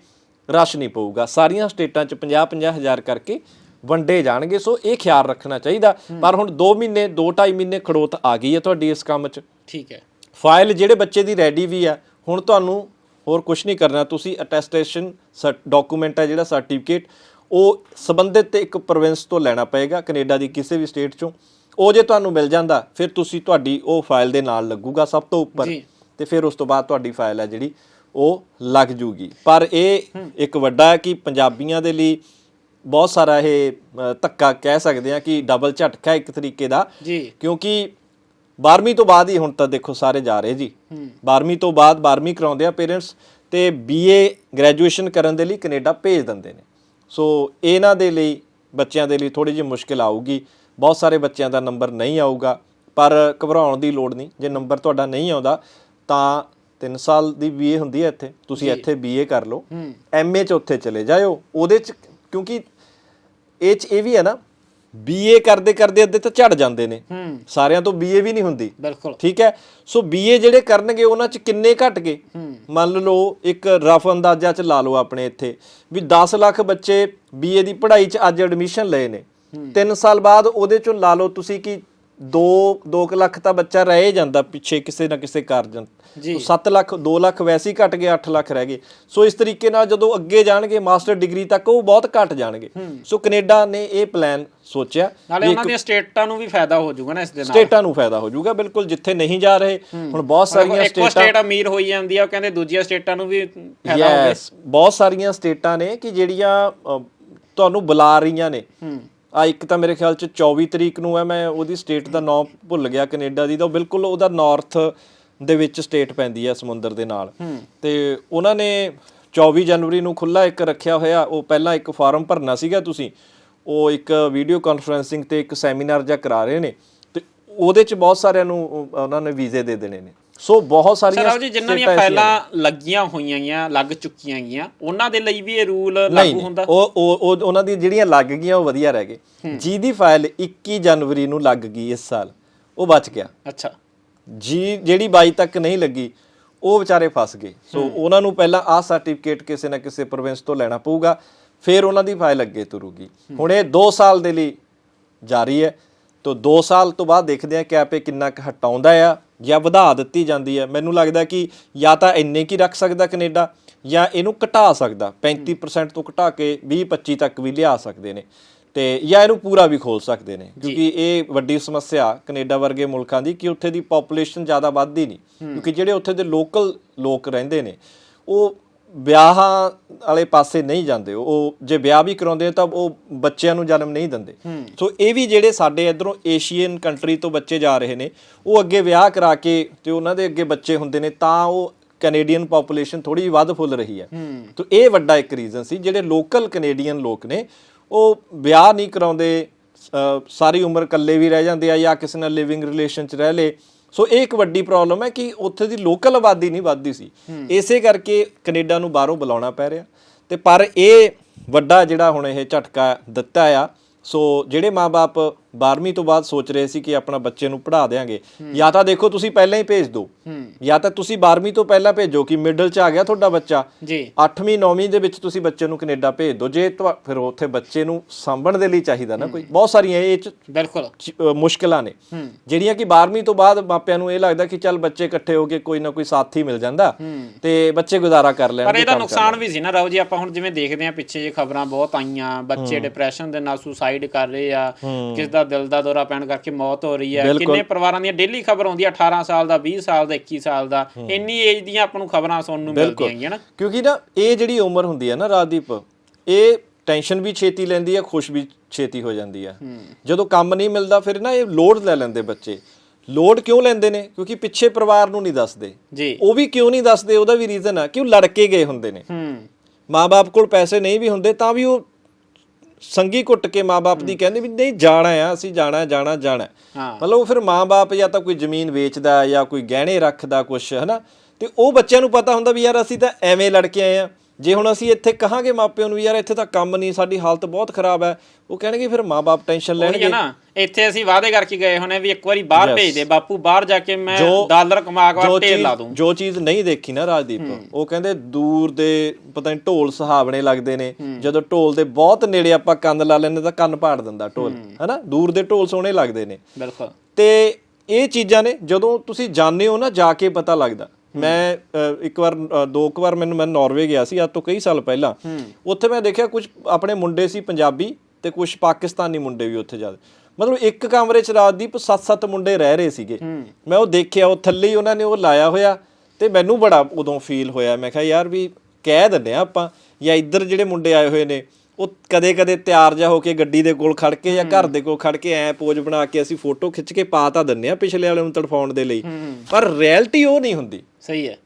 ਰਸ਼ ਨਹੀਂ ਪਊਗਾ। ਸਾਰੀਆਂ ਸਟੇਟਾਂ 'ਚ 50 50 ਹਜ਼ਾਰ ਕਰਕੇ ਵੰਡੇ ਜਾਣਗੇ। ਸੋ ਇਹ ਖਿਆਲ ਰੱਖਣਾ ਚਾਹੀਦਾ। ਪਰ ਹੁਣ 2 ਮਹੀਨੇ 2 2.5 ਮਹੀਨੇ ਖੜੋਤ ਆ ਗਈ ਹੈ ਤੁਹਾਡੀ ਇਸ ਕੰਮ 'ਚ। ਠੀਕ ਹੈ। ਫਾਈਲ ਜਿਹੜੇ ਬੱਚੇ ਦੀ ਰੈਡੀ ਵੀ ਆ ਹੁਣ ਤੁਹਾਨੂੰ ਹੋਰ ਕੁਝ ਨਹੀਂ ਕਰਨਾ। ਤੁਸੀਂ ਅਟੈਸਟੇਸ਼ਨ ਡਾਕੂਮੈਂਟ ਹੈ ਜਿਹੜਾ ਸਰਟੀਫਿਕੇਟ ਉਹ ਸੰਬੰਧਿਤ ਇੱਕ ਪ੍ਰੋਵਿੰਸ ਤੋਂ ਲੈਣਾ ਪਏਗਾ ਕੈਨੇਡਾ ਦੀ ਕਿਸੇ ਵੀ ਸਟੇਟ ਚੋਂ। ਉਹ ਜੇ ਤੁਹਾਨੂੰ ਮਿਲ ਜਾਂਦਾ ਫਿਰ ਤੁਸੀਂ ਤੁਹਾਡੀ ਉਹ ਫਾਈਲ ਦੇ ਨਾਲ ਲੱਗੂਗਾ ਸਭ ਤੋਂ ਉੱਪਰ। ਤੇ ਫਿਰ ਉਸ ਤੋਂ ਬਾਅਦ ਤੁਹਾਡੀ ਫਾਈਲ ਹੈ ਜਿਹੜੀ ਉਹ ਲੱਗ ਜੂਗੀ। ਪਰ ਇਹ ਇੱਕ ਵੱਡਾ ਹੈ ਕਿ ਪੰਜਾਬੀਆਂ ਦੇ ਲਈ ਬਹੁਤ ਸਾਰਾ ਇਹ ਧੱਕਾ ਕਹਿ ਸਕਦੇ ਆ ਕਿ ਡਬਲ ਝਟਕਾ ਇੱਕ ਤਰੀਕੇ ਦਾ। ਜੀ। ਕਿਉਂਕਿ 12ਵੀਂ ਤੋਂ ਬਾਅਦ ਹੀ ਹੁਣ ਤਾਂ ਦੇਖੋ ਸਾਰੇ ਜਾ ਰਹੇ ਜੀ। 12ਵੀਂ ਤੋਂ ਬਾਅਦ 12ਵੀਂ ਕਰਾਉਂਦੇ ਆ ਪੇਰੈਂਟਸ ਤੇ ਬੀਏ ਗ੍ਰੈਜੂਏਸ਼ਨ ਕਰਨ ਦੇ ਲਈ ਕੈਨੇਡਾ ਭੇਜ ਦਿੰਦੇ ਨੇ। ਸੋ ਇਹਨਾਂ ਦੇ ਲਈ ਬੱਚਿਆਂ ਦੇ ਲਈ ਥੋੜੀ ਜਿਹੀ ਮੁਸ਼ਕਿਲ ਆਊਗੀ। ਬਹੁਤ ਸਾਰੇ ਬੱਚਿਆਂ ਦਾ ਨੰਬਰ ਨਹੀਂ ਆਊਗਾ ਪਰ ਘਬਰਾਉਣ ਦੀ ਲੋੜ ਨਹੀਂ। ਜੇ ਨੰਬਰ ਤੁਹਾਡਾ ਨਹੀਂ ਆਉਂਦਾ ਤਾਂ 3 ਸਾਲ ਦੀ ਬੀਏ ਹੁੰਦੀ ਹੈ ਇੱਥੇ। ਤੁਸੀਂ ਇੱਥੇ ਬੀਏ ਕਰ ਲਓ। ਐਮਏ ਚ ਉੱਥੇ ਚਲੇ ਜਾਇਓ। ਉਹਦੇ ਚ ਕਿਉਂਕਿ ਇਹ ਚ ਇਹ ਵੀ ਹੈ ਨਾ ਬੀਏ ਕਰਦੇ ਕਰਦੇ ਅੱਧੇ ਤਾਂ ਝੜ ਜਾਂਦੇ ਨੇ। ਸਾਰਿਆਂ ਤੋਂ ਬੀਏ ਵੀ ਨਹੀਂ ਹੁੰਦੀ। ਬਿਲਕੁਲ। ਠੀਕ ਹੈ? ਸੋ ਬੀਏ ਜਿਹੜੇ ਕਰਨਗੇ ਉਹਨਾਂ ਚ ਕਿੰਨੇ ਘਟ ਗਏ? ਮੰਨ ਲਓ ਇੱਕ ਰਫ ਅੰਦਾਜ਼ਾ ਚ ਲਾ ਲਓ ਆਪਣੇ ਇੱਥੇ ਵੀ 10 ਲੱਖ ਬੱਚੇ ਬੀਏ ਦੀ ਪੜ੍ਹਾਈ ਚ ਅੱਜ ਐਡਮਿਸ਼ਨ ਲਏ ਨੇ। 3 ਸਾਲ ਬਾਅਦ ਉਹਦੇ ਚੋਂ ਲਾ ਲਓ ਤੁਸੀਂ ਕਿ 2 2 ਲੱਖ ਤਾਂ ਬੱਚਾ ਰਹਿ ਜਾਂਦਾ ਪਿੱਛੇ ਕਿਸੇ ਨਾ ਕਿਸੇ ਕਾਰਨ। ਜੀ। 7 ਲੱਖ 2 ਲੱਖ ਵੈਸੇ ਹੀ ਘਟ ਗਏ 8 ਲੱਖ ਰਹਿ ਗਏ। ਸੋ ਇਸ ਤਰੀਕੇ ਨਾਲ ਜਦੋਂ ਅੱਗੇ ਜਾਣਗੇ ਮਾਸਟਰ ਡਿਗਰੀ ਤੱਕ ਉਹ ਬਹੁਤ ਘਟ ਜਾਣਗੇ। ਸੋ ਕੈਨੇਡਾ ਨੇ ਇਹ ਪਲਾਨ ਸੋਚਿਆ ਨਾਲੇ ਉਹਨਾਂ ਦੀਆਂ ਸਟੇਟਾਂ ਨੂੰ ਵੀ ਫਾਇਦਾ ਹੋ ਜਾਊਗਾ ਨਾ ਇਸ ਦੇ ਨਾਲ। ਸਟੇਟਾਂ ਨੂੰ ਫਾਇਦਾ ਹੋ ਜਾਊਗਾ ਬਿਲਕੁਲ ਜਿੱਥੇ ਨਹੀਂ ਜਾ ਰਹੇ ਹੁਣ ਬਹੁਤ ਸਾਰੀਆਂ ਇੱਕੋ ਸਟੇਟਾਂ ਸਟੇਟ ਅਮੀਰ ਹੋਈ ਜਾਂਦੀ ਆ ਉਹ ਕਹਿੰਦੇ ਦੂਜੀਆਂ ਸਟੇਟਾਂ ਨੂੰ ਵੀ ਫਾਇਦਾ ਹੋਵੇ ਬਹੁਤ ਸਾਰੀਆਂ ਸਟੇਟਾਂ ਨੇ ਕਿ ਜਿਹੜੀਆਂ ਤੁਹਾਨੂੰ ਬੁਲਾ ਰਹੀਆਂ ਨੇ। ਆ ਇੱਕ ਤਾਂ ਮੇਰੇ ਖਿਆਲ ਚ 24 ਤਰੀਕ ਨੂੰ ਹੈ ਮੈਂ ਉਹਦੀ ਸਟੇਟ ਦਾ ਨਾਮ ਭੁੱਲ ਗਿਆ ਕੈਨੇਡਾ ਦੀ ਤਾਂ ਉਹ ਬਿਲਕੁਲ ਉਹਦਾ ਨਾਰਥ ਦੇ ਵਿੱਚ ਸਟੇਟ ਪੈਂਦੀ ਹੈ ਸਮੁੰਦਰ ਦੇ ਨਾਲ। ਤੇ ਉਹਨਾਂ ਨੇ 24 ਜਨਵਰੀ ਨੂੰ ਖੁੱਲਾ ਇੱਕ ਰੱਖਿਆ ਹੋਇਆ ਉਹ ਪਹਿਲਾਂ ਇੱਕ ਫਾਰਮ ਭਰਨਾ ਸੀਗਾ ਤੁਸੀਂ ਉਹ ਇੱਕ ਵੀਡੀਓ ਕਾਨਫਰੈਂਸਿੰਗ ਤੇ ਇੱਕ ਸੈਮੀਨਾਰ ਜਿਹਾ ਕਰਾ ਰਹੇ ਨੇ ਤੇ ਉਹਦੇ ਚ ਬਹੁਤ ਸਾਰਿਆਂ ਨੂੰ ਉਹ- ਉਹਨਾਂ ਨੇ ਵੀਜ਼ੇ ਦੇ ਦੇਣੇ ਨੇ। ਸੋ ਬਹੁਤ ਸਾਰੀਆਂ ਸਰ ਜੀ ਜਿਨ੍ਹਾਂ ਦੀਆਂ ਫਾਈਲਾਂ ਲੱਗੀਆਂ ਹੋਈਆਂ ਗੀਆਂ ਲੱਗ ਚੁੱਕੀਆਂ ਗੀਆਂ ਉਹਨਾਂ ਦੇ ਲਈ ਵੀ ਇਹ ਰੂਲ ਲਾਗੂ ਹੁੰਦਾ? ਉਹ ਉਹ ਉਹ- ਉਹਨਾਂ ਦੀ ਜਿਹੜੀਆਂ ਲੱਗ ਗਈਆਂ ਉਹ ਵਧੀਆ ਰਹਿ ਗਏ। ਜਿਹਦੀ ਫਾਈਲ 21 ਜਨਵਰੀ ਨੂੰ ਲੱਗ ਗਈ ਇਸ ਸਾਲ ਉਹ ਬਚ ਗਿਆ। ਅੱਛਾ। ਜੀ ਜਿਹੜੀ 22 ਤੱਕ ਨਹੀਂ ਲੱਗੀ ਉਹ ਵਿਚਾਰੇ ਫਸ ਗਏ। ਸੋ ਉਹਨਾਂ ਨੂੰ ਪਹਿਲਾਂ ਆਹ ਸਰਟੀਫਿਕੇਟ ਕਿਸੇ ਨਾ ਕਿਸੇ ਪ੍ਰੋਵਿੰਸ ਤੋਂ ਲੈਣਾ ਪਊਗਾ ਫਿਰ ਉਹਨਾਂ ਦੀ ਫਾਈਲ ਅੱਗੇ ਤੁਰੂਗੀ। ਹੁਣ ਇਹ 2 ਸਾਲ ਦੇ ਲਈ ਜਾਰੀ ਹੈ। ਤੋਂ 2 ਸਾਲ ਤੋਂ ਬਾਅਦ ਦੇਖਦੇ ਆ ਕਿ ਆਪੇ ਕਿੰਨਾ ਕੁ ਹਟਾਉਂਦਾ ਆ ਜਾਂ ਵਧਾ ਦਿੱਤੀ ਜਾਂਦੀ ਹੈ। ਮੈਨੂੰ ਲੱਗਦਾ ਕਿ ਜਾਂ ਤਾਂ ਇੰਨੇ ਕੀ ਰੱਖ ਸਕਦਾ ਕੈਨੇਡਾ ਜਾਂ ਇਹਨੂੰ ਘਟਾ ਸਕਦਾ। 35% ਤੋਂ ਘਟਾ ਕੇ 20 25 ਤੱਕ ਵੀ ਲਿਆ ਸਕਦੇ ਨੇ ਤੇ ਜਾਂ ਇਹਨੂੰ ਪੂਰਾ ਵੀ ਖੋਲ ਸਕਦੇ ਨੇ। ਕਿਉਂਕਿ ਇਹ ਵੱਡੀ ਸਮੱਸਿਆ ਕੈਨੇਡਾ ਵਰਗੇ ਮੁਲਕਾਂ ਦੀ ਕਿ ਉੱਥੇ ਦੀ ਪੋਪੂਲੇਸ਼ਨ ਜ਼ਿਆਦਾ ਵੱਧਦੀ ਨਹੀਂ। ਕਿਉਂਕਿ ਜਿਹੜੇ ਉੱਥੇ ਦੇ ਲੋਕਲ ਲੋਕ ਰਹਿੰਦੇ ਨੇ ਉਹ ਵਿਆਹਾਂ ਵਾਲੇ ਪਾਸੇ ਨਹੀਂ ਜਾਂਦੇ ਉਹ ਜੇ ਵਿਆਹ ਵੀ ਕਰਾਉਂਦੇ ਤਾਂ ਉਹ ਬੱਚਿਆਂ ਨੂੰ ਜਨਮ ਨਹੀਂ ਦਿੰਦੇ। ਸੋ ਇਹ ਵੀ ਜਿਹੜੇ ਸਾਡੇ ਇਧਰੋਂ ਏਸ਼ੀਅਨ ਕੰਟਰੀ ਤੋਂ ਬੱਚੇ ਜਾ ਰਹੇ ਨੇ ਉਹ ਅੱਗੇ ਵਿਆਹ ਕਰਾ ਕੇ ਤੇ ਉਹਨਾਂ ਦੇ ਅੱਗੇ ਬੱਚੇ ਹੁੰਦੇ ਨੇ ਤਾਂ ਉਹ ਕੈਨੇਡੀਅਨ ਪੋਪੂਲੇਸ਼ਨ ਥੋੜੀ ਵੱਧ ਫੁੱਲ ਰਹੀ ਹੈ। ਤਾਂ ਇਹ ਵੱਡਾ ਇੱਕ ਰੀਜ਼ਨ ਸੀ ਜਿਹੜੇ ਲੋਕਲ ਕੈਨੇਡੀਅਨ ਲੋਕ ਨੇ ਉਹ ਵਿਆਹ ਨਹੀਂ ਕਰਾਉਂਦੇ ਸਾਰੀ ਉਮਰ ਇਕੱਲੇ ਵੀ ਰਹਿ ਜਾਂਦੇ ਆ ਜਾਂ ਕਿਸੇ ਨਾਲ ਲਿਵਿੰਗ ਰਿਲੇਸ਼ਨ 'ਚ ਰਹਿ ਲੇ ਸੋ ਇਹ ਇੱਕ ਵੱਡੀ ਪ੍ਰੋਬਲਮ ਹੈ ਕਿ ਉੱਥੇ ਦੀ ਲੋਕਲ ਆਬਾਦੀ ਨਹੀਂ ਵੱਧਦੀ ਸੀ। ਇਸੇ ਕਰਕੇ ਕੈਨੇਡਾ ਨੂੰ ਬਾਹਰੋਂ ਬੁਲਾਉਣਾ ਪੈ ਰਿਹਾ। ਤੇ ਪਰ ਇਹ ਵੱਡਾ ਜਿਹੜਾ ਹੁਣ ਇਹ ਝਟਕਾ ਦਿੱਤਾ ਆ ਸੋ ਜਿਹੜੇ ਮਾਪੇ 12ਵੀਂ ਤੋਂ ਬਾਅਦ ਸੋਚ ਰਹੇ ਸੀ ਕਿ ਆਪਣਾ ਬੱਚੇ ਨੂੰ ਪੜ੍ਹਾ ਦੇਾਂਗੇ ਜਾਂ ਤਾਂ ਦੇਖੋ ਤੁਸੀਂ ਪਹਿਲਾਂ ਹੀ ਭੇਜ ਦਿਓ ਜਾਂ ਤਾਂ ਤੁਸੀਂ 12ਵੀਂ ਤੋਂ ਪਹਿਲਾਂ ਭੇਜੋ ਕਿ ਮਿਡਲ 'ਚ ਆ ਗਿਆ ਤੁਹਾਡਾ ਬੱਚਾ। ਜੀ। 8ਵੀਂ 9ਵੀਂ ਦੇ ਵਿੱਚ ਤੁਸੀਂ ਬੱਚੇ ਨੂੰ ਕੈਨੇਡਾ ਭੇਜ ਦਿਓ ਜੇ ਫਿਰ ਉੱਥੇ ਬੱਚੇ ਨੂੰ ਸਾਂਭਣ ਦੇ ਲਈ ਚਾਹੀਦਾ ਨਾ ਕੋਈ। ਬਹੁਤ ਸਾਰੀਆਂ ਇਹ ਬਿਲਕੁਲ। ਮੁਸ਼ਕਲਾਂ ਨੇ। ਜਿਹੜੀਆਂ ਕਿ 12ਵੀਂ ਤੋਂ ਬਾਅਦ ਮਾਪਿਆਂ ਨੂੰ ਇਹ ਲੱਗਦਾ ਕਿ ਚੱਲ ਬੱਚੇ ਇਕੱਠੇ ਹੋ ਕੇ ਕੋਈ ਨਾ ਕੋਈ ਸਾਥੀ ਮਿਲ ਜਾਂਦਾ। ਤੇ ਬੱਚੇ ਗੁਜ਼ਾਰਾ ਕਰ ਲੈਣਗੇ ਪਰ ਇਹਦਾ ਨੁਕਸਾਨ ਵੀ ਸੀ ਨਾ ਰਾਓ ਜੀ। ਆਪਾਂ ਹੁਣ ਜਿਵੇਂ ਦੇਖਦੇ ਆ ਪਿੱਛੇ ਜੇ ਖਬਰਾਂ ਬਹੁਤ ਆਈਆਂ। ਬੱਚੇ ਡਿਪਰੈਸ਼ਨ ਦੇ ਨਾਲ ਸੁਸਾਈਡ ਕਰ ਰਹੇ ਆ। ਕਿਸ ਦਾ ਦਿਲ ਦਾ ਦੌਰਾ ਪੈਣ ਕਰਕੇ ਮੌਤ ਹੋ ਰਹੀ ਹੈ। ਕਿੰਨੇ ਪਰਿਵਾਰਾਂ ਦੀਆਂ ਡੇਲੀ ਖਬਰ ਆਉਂਦੀ ਆ 18 ਸਾਲ ਦਾ 20 ਸਾਲ ਦਾ 21 ਸਾਲ ਦਾ। ਇੰਨੀ ਏਜ ਦੀਆਂ ਆਪਾਂ ਨੂੰ ਖਬਰਾਂ ਸੁਣਨ ਨੂੰ ਮਿਲਦੀਆਂ ਹੈਗੀਆਂ ਨਾ। ਕਿਉਂਕਿ ਨਾ ਇਹ ਜਿਹੜੀ ਉਮਰ ਹੁੰਦੀ ਹੈ ਨਾ ਰਾਜਦੀਪ ਇਹ ਟੈਨਸ਼ਨ ਵੀ ਛੇਤੀ ਲੈਂਦੀ ਹੈ ਖੁਸ਼ ਵੀ ਛੇਤੀ ਹੋ ਜਾਂਦੀ ਹੈ। ਜਦੋਂ ਕੰਮ ਨਹੀਂ ਮਿਲਦਾ ਫਿਰ ਨਾ ਇਹ ਲੋਡ ਲੈ ਲੈਂਦੇ ਬੱਚੇ। ਲੋਡ ਕਿਉਂ ਲੈਂਦੇ ਨੇ? ਕਿਉਂਕਿ ਪਿੱਛੇ ਪਰਿਵਾਰ ਨੂੰ ਨਹੀਂ ਦੱਸਦੇ। ਜੀ। ਉਹ ਵੀ ਕਿਉਂ ਨਹੀਂ ਦੱਸਦੇ? ਉਹਦਾ ਵੀ ਰੀਜ਼ਨ ਆ। ਕਿ ਉਹ ਲੜ ਕੇ ਗਏ ਹੁੰਦੇ ਨੇ? ਹੂੰ। ਮਾਪੇ ਕੋਲ ਪੈਸੇ ਨਹੀਂ ਵੀ ਹੁੰਦੇ ਤਾਂ ਵੀ ਉਹ ਸੰਗੀ ਘੁੱਟ ਕੇ ਮਾਪੇ ਦੀ ਕਹਿੰਦੇ ਵੀ ਨਹੀਂ ਜਾਣਾ ਆ ਅਸੀਂ ਜਾਣਾ ਜਾਣਾ ਜਾਣਾ। ਮਤਲਬ ਉਹ ਫਿਰ ਮਾਪੇ ਜਾਂ ਤਾਂ ਕੋਈ ਜ਼ਮੀਨ ਵੇਚਦਾ ਜਾਂ ਕੋਈ ਗਹਿਣੇ ਰੱਖਦਾ ਕੁਛ ਹਨਾ? ਤੇ ਉਹ ਬੱਚਿਆਂ ਨੂੰ ਪਤਾ ਹੁੰਦਾ ਵੀ ਯਾਰ ਅਸੀਂ ਤਾਂ ਐਵੇਂ ਲੜ ਕੇ ਆਏ ਆ। ਜੇ ਹੁਣ ਅਸੀਂ ਇੱਥੇ ਕਹਾਂਗੇ ਮਾਪਿਆਂ ਨੂੰ ਵੀ ਯਾਰ ਇੱਥੇ ਤਾਂ ਕੰਮ ਨਹੀਂ ਸਾਡੀ ਹਾਲਤ ਬਹੁਤ ਖਰਾਬ ਹੈ ਉਹ ਕਹਿਣਗੇ ਫਿਰ ਮਾਪੇ ਟੈਨਸ਼ਨ ਲੈਣਗੇ। ਨਾ ਇੱਥੇ ਅਸੀਂ ਵਾਅਦੇ ਕਰਕੇ ਗਏ ਹੋਣੇ ਵੀ ਇੱਕ ਵਾਰੀ ਬਾਹਰ. ਭੇਜ ਦੇ ਬਾਪੂ ਬਾਹਰ ਜਾ ਕੇ ਮੈਂ ਡਾਲਰ ਕਮਾ ਕੇ ਢੇਰ ਲਾ ਦੂੰ। ਜੋ ਚੀਜ਼ ਨਹੀਂ ਦੇਖੀ ਨਾ ਰਾਜਦੀਪ ਉਹ ਕਹਿੰਦੇ ਦੂਰ ਦੇ ਪਤਾ ਨਹੀਂ ਢੋਲ ਸੁਹਾਵਣੇ ਲੱਗਦੇ ਨੇ ਜਦੋਂ ਢੋਲ ਦੇ ਬਹੁਤ ਨੇੜੇ ਆਪਾਂ ਕੰਨ ਲਾ ਲੈਂਦੇ ਤਾਂ ਕੰਨ ਪਾੜ ਦਿੰਦਾ ਢੋਲ ਹਨਾ? ਦੂਰ ਦੇ ਢੋਲ ਸੋਹਣੇ ਲੱਗਦੇ ਨੇ। ਬਿਲਕੁਲ। ਤੇ ਇਹ ਚੀਜ਼ਾਂ ਨੇ ਜਦੋਂ ਤੁਸੀਂ ਜਾਣਦੇ ਹੋ ਨਾ ਜਾ ਕੇ ਪਤਾ ਲੱਗਦਾ। ਮੈਂ ਇੱਕ ਵਾਰ ਦੋ ਕੁ ਵਾਰ ਮੈਨੂੰ ਮੈਂ ਨਾਰਵੇ ਗਿਆ ਸੀ ਅੱਜ ਤੋਂ ਕਈ ਸਾਲ ਪਹਿਲਾਂ। ਉੱਥੇ ਮੈਂ ਦੇਖਿਆ ਕੁਝ ਆਪਣੇ ਮੁੰਡੇ ਸੀ ਪੰਜਾਬੀ ਤੇ ਕੁਝ ਪਾਕਿਸਤਾਨੀ ਮੁੰਡੇ ਵੀ ਉੱਥੇ ਜਾਂਦੇ ਮਤਲਬ ਇੱਕ ਕਮਰੇ 'ਚ ਰਾਜਦੀਪ 7-7 ਮੁੰਡੇ ਰਹਿ ਰਹੇ ਸੀਗੇ। ਮੈਂ ਉਹ ਦੇਖਿਆ ਉਹ ਥੱਲੇ ਹੀ ਉਹਨਾਂ ਨੇ ਉਹ ਲਾਇਆ ਹੋਇਆ ਤੇ ਮੈਨੂੰ ਬੜਾ ਉਦੋਂ ਫੀਲ ਹੋਇਆ। ਮੈਂ ਕਿਹਾ ਯਾਰ ਵੀ ਕਹਿ ਦਿੰਦੇ ਆ ਆਪਾਂ ਜਾਂ ਇੱਧਰ ਜਿਹੜੇ ਮੁੰਡੇ ਆਏ ਹੋਏ ਨੇ ਉਹ ਕਦੇ-ਕਦੇ ਤਿਆਰ ਜਾ ਹੋ ਕੇ ਗੱਡੀ ਦੇ ਕੋਲ ਖੜ ਕੇ ਜਾਂ ਘਰ ਦੇ ਕੋਲ ਖੜ ਕੇ ਐ ਪੋਜ ਬਣਾ ਕੇ ਅਸੀਂ ਫੋਟੋ ਖਿੱਚ ਕੇ ਪਾ ਤਾਂ ਦਿੰਨੇ ਆ ਪਿਛਲੇ ਵਾਲੇ ਨੂੰ ਤੜਫਾਉਣ ਦੇ ਲਈ। ਪਰ ਰਿਐਲਿਟੀ ਉਹ ਨਹੀਂ ਹੁੰਦੀ। ਸਹੀ ਹੈ।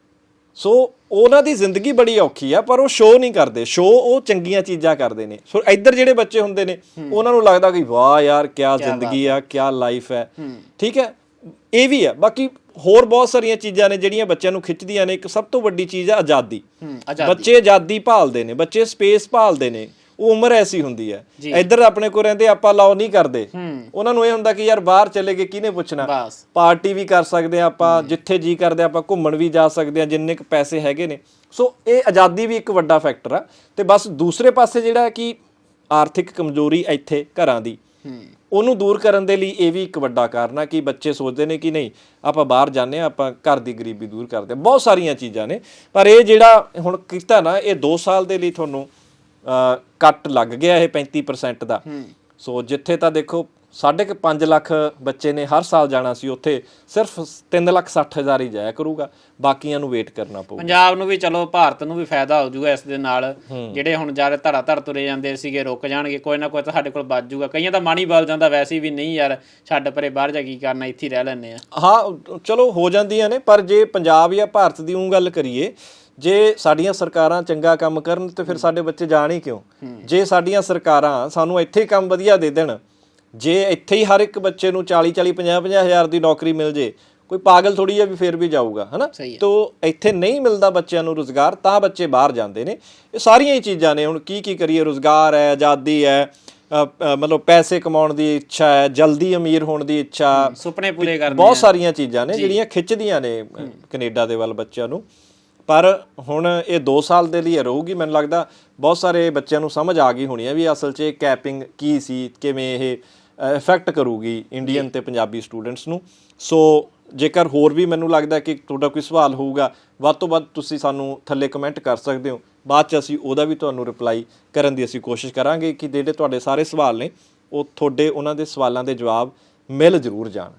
ਸੋ ਉਹਨਾਂ ਦੀ ਜ਼ਿੰਦਗੀ ਬੜੀ ਔਖੀ ਆ ਪਰ ਉਹ ਸ਼ੋਅ ਨਹੀਂ ਕਰਦੇ। ਸ਼ੋਅ ਉਹ ਚੰਗੀਆਂ ਚੀਜ਼ਾਂ ਕਰਦੇ ਨੇ। ਸੋ ਇੱਧਰ ਜਿਹੜੇ ਬੱਚੇ ਹੁੰਦੇ ਨੇ ਉਹਨਾਂ ਨੂੰ ਲੱਗਦਾ ਕਿ ਵਾਹ ਯਾਰ ਕੀ ਜ਼ਿੰਦਗੀ ਆ ਕੀ ਲਾਈਫ ਹੈ। ਠੀਕ ਹੈ? ਇਹ ਵੀ ਆ ਬਾਕੀ ਹੋਰ ਬਹੁਤ ਸਾਰੀਆਂ ਚੀਜ਼ਾਂ ਨੇ ਜਿਹੜੀਆਂ ਬੱਚਿਆਂ ਨੂੰ ਖਿੱਚਦੀਆਂ ਨੇ। ਇੱਕ ਸਭ ਤੋਂ ਵੱਡੀ ਚੀਜ਼ ਆ ਆਜ਼ਾਦੀ। ਬੱਚੇ ਆਜ਼ਾਦੀ ਭਾਲਦੇ ਨੇ। ਬੱਚੇ ਸਪੇਸ ਭਾਲਦੇ ਨੇ। ਉਹ ਉਮਰ ਐਸੀ ਹੁੰਦੀ ਹੈ। ਇੱਧਰ ਆਪਣੇ ਕੋਲ ਰਹਿੰਦੇ ਆਪਾਂ ਲਾਓ ਨਹੀਂ ਕਰਦੇ। ਉਹਨਾਂ ਨੂੰ ਇਹ ਹੁੰਦਾ ਕਿ ਯਾਰ ਬਾਹਰ ਚਲੇ ਗਏ ਕਿਹਨੇ ਪੁੱਛਣਾ? ਪਾਰਟੀ ਵੀ ਕਰ ਸਕਦੇ ਆ ਆਪਾਂ ਜਿੱਥੇ ਜੀ ਕਰਦੇ ਆਪਾਂ ਘੁੰਮਣ ਵੀ ਜਾ ਸਕਦੇ ਆ ਜਿੰਨੇ ਕੁ ਪੈਸੇ ਹੈਗੇ ਨੇ। ਸੋ ਇਹ ਆਜ਼ਾਦੀ ਵੀ ਇੱਕ ਵੱਡਾ ਫੈਕਟਰ ਆ। ਤੇ ਬਸ ਦੂਸਰੇ ਪਾਸੇ ਜਿਹੜਾ ਕਿ ਆਰਥਿਕ ਕਮਜ਼ੋਰੀ ਇੱਥੇ ਘਰਾਂ ਦੀ। ਉਹਨੂੰ ਦੂਰ ਕਰਨ ਦੇ ਲਈ ਇਹ ਵੀ ਇੱਕ ਵੱਡਾ ਕਾਰਨ ਆ ਕਿ ਬੱਚੇ ਸੋਚਦੇ ਨੇ ਕਿ ਨਹੀਂ ਆਪਾਂ ਬਾਹਰ ਜਾਂਦੇ ਆ ਆਪਾਂ ਘਰ ਦੀ ਗਰੀਬੀ ਦੂਰ ਕਰਦੇ ਆ ਬਹੁਤ ਸਾਰੀਆਂ ਚੀਜ਼ਾਂ ਨੇ। ਪਰ ਇਹ ਜਿਹੜਾ ਹੁਣ ਕੀਤਾ ਨਾ ਇਹ 2 ਸਾਲ ਦੇ ਲਈ ਤੁਹਾਨੂੰ ਕੱਟ ਲੱਗ ਗਿਆ ਇਹ 35% ਦਾ। ਸੋ ਜਿੱਥੇ ਤਾਂ ਦੇਖੋ ਸਾਢੇ ਕੁ 5 ਲੱਖ ਬੱਚੇ ਨੇ ਹਰ ਸਾਲ ਜਾਣਾ ਸੀ ਉੱਥੇ ਸਿਰਫ 3 ਲੱਖ 60 ਹਜ਼ਾਰ ਹੀ ਜਾਇਆ ਕਰੂਗਾ। ਬਾਕੀਆਂ ਨੂੰ ਵੇਟ ਕਰਨਾ ਪਊ ਪੰਜਾਬ ਨੂੰ ਵੀ ਚਲੋ ਭਾਰਤ ਨੂੰ ਵੀ ਫਾਇਦਾ ਹੋ ਜਾਊਗਾ ਇਸ ਦੇ ਨਾਲ। ਜਿਹੜੇ ਹੁਣ ਜ਼ਿਆਦਾ ਧੜਾ ਧੜ ਤੁਰੇ ਜਾਂਦੇ ਸੀਗੇ ਰੁਕ ਜਾਣਗੇ ਕੋਈ ਨਾ ਕੋਈ ਤਾਂ ਸਾਡੇ ਕੋਲ ਬਚ ਜਾਊਗਾ। ਕਈਆਂ ਦਾ ਮਨ ਹੀ ਬਲ ਜਾਂਦਾ ਵੈਸੇ ਵੀ ਨਹੀਂ ਯਾਰ ਛੱਡ ਪਰੇ ਬਾਹਰ ਜਾ ਕੀ ਕਰਨਾ ਇੱਥੇ ਰਹਿ ਲੈਂਦੇ ਆ। ਹਾਂ ਚਲੋ ਹੋ ਜਾਂਦੀਆਂ ਨੇ ਪਰ ਜੇ ਪੰਜਾਬ ਜਾਂ ਭਾਰਤ ਦੀ ਉਹ ਗੱਲ ਕਰੀਏ ਜੇ ਸਾਡੀਆਂ ਸਰਕਾਰਾਂ ਚੰਗਾ ਕੰਮ ਕਰਨ ਤੇ ਫਿਰ ਸਾਡੇ ਬੱਚੇ ਜਾਣ ਹੀ ਕਿਉਂ? ਜੇ ਸਾਡੀਆਂ ਸਰਕਾਰਾਂ ਸਾਨੂੰ ਇੱਥੇ ਕੰਮ ਵਧੀਆ ਦੇ ਦੇਣ ਜੇ ਇੱਥੇ ਹੀ ਹਰ ਇੱਕ ਬੱਚੇ ਨੂੰ 40 40 50 50 ਹਜ਼ਾਰ ਦੀ ਨੌਕਰੀ ਮਿਲ ਜੇ ਕੋਈ ਪਾਗਲ ਥੋੜੀ ਆ ਵੀ ਫਿਰ ਵੀ ਜਾਊਗਾ ਹਨਾ। ਤੋ ਇੱਥੇ ਨਹੀਂ ਮਿਲਦਾ ਬੱਚਿਆਂ ਨੂੰ ਰੋਜ਼ਗਾਰ ਤਾਂ ਬੱਚੇ ਬਾਹਰ ਜਾਂਦੇ ਨੇ। ਇਹ ਸਾਰੀਆਂ ਹੀ ਚੀਜ਼ਾਂ ਨੇ ਹੁਣ ਕੀ ਕੀ ਕਰੀਏ? ਰੋਜ਼ਗਾਰ ਹੈ ਆਜ਼ਾਦੀ ਹੈ ਮਤਲਬ ਪੈਸੇ ਕਮਾਉਣ ਦੀ ਇੱਛਾ ਹੈ ਜਲਦੀ ਅਮੀਰ ਹੋਣ ਦੀ ਇੱਛਾ। ਸੁਪਨੇ ਪੂਰੇ ਕਰਨੇ ਬਹੁਤ ਸਾਰੀਆਂ ਚੀਜ਼ਾਂ ਨੇ ਜਿਹੜੀਆਂ ਖਿੱਚਦੀਆਂ ਨੇ ਕੈਨੇਡਾ ਦੇ ਵੱਲ ਬੱਚਿਆਂ ਨੂੰ। ਪਰ ਹੁਣ ਇਹ 2 ਸਾਲ ਦੇ ਲਈ ਰਹੂਗੀ ਮੈਨੂੰ ਲੱਗਦਾ ਬਹੁਤ ਸਾਰੇ ਬੱਚਿਆਂ ਨੂੰ ਸਮਝ ਆ ਗਈ ਹੋਣੀ ਹੈ ਵੀ ਅਸਲ 'ਚ ਇਹ ਕੈਪਿੰਗ ਕੀ ਸੀ ਕਿਵੇਂ ਇਹ ਇਫੈਕਟ ਕਰੂਗੀ ਇੰਡੀਅਨ ਤੇ ਪੰਜਾਬੀ ਸਟੂਡੈਂਟਸ ਨੂੰ। ਸੋ ਜੇਕਰ ਹੋਰ ਵੀ ਮੈਨੂੰ ਲੱਗਦਾ ਕਿ ਤੁਹਾਡਾ ਕੋਈ ਸਵਾਲ ਹੋਊਗਾ ਵੱਧ ਤੋਂ ਵੱਧ ਤੁਸੀਂ ਸਾਨੂੰ ਥੱਲੇ ਕਮੈਂਟ ਕਰ ਸਕਦੇ ਹੋ। ਬਾਅਦ ਚ ਅਸੀਂ ਉਹਦਾ ਵੀ ਤੁਹਾਨੂੰ ਰਿਪਲਾਈ ਕਰਨ ਦੀ ਅਸੀਂ ਕੋਸ਼ਿਸ਼ ਕਰਾਂਗੇ ਕਿ ਜਿਹੜੇ ਤੁਹਾਡੇ ਸਾਰੇ ਸਵਾਲ ਨੇ ਉਹ ਤੁਹਾਡੇ ਉਹਨਾਂ ਦੇ ਸਵਾਲਾਂ ਦੇ ਜਵਾਬ ਮਿਲ ਜ਼ਰੂਰ ਜਾਣ।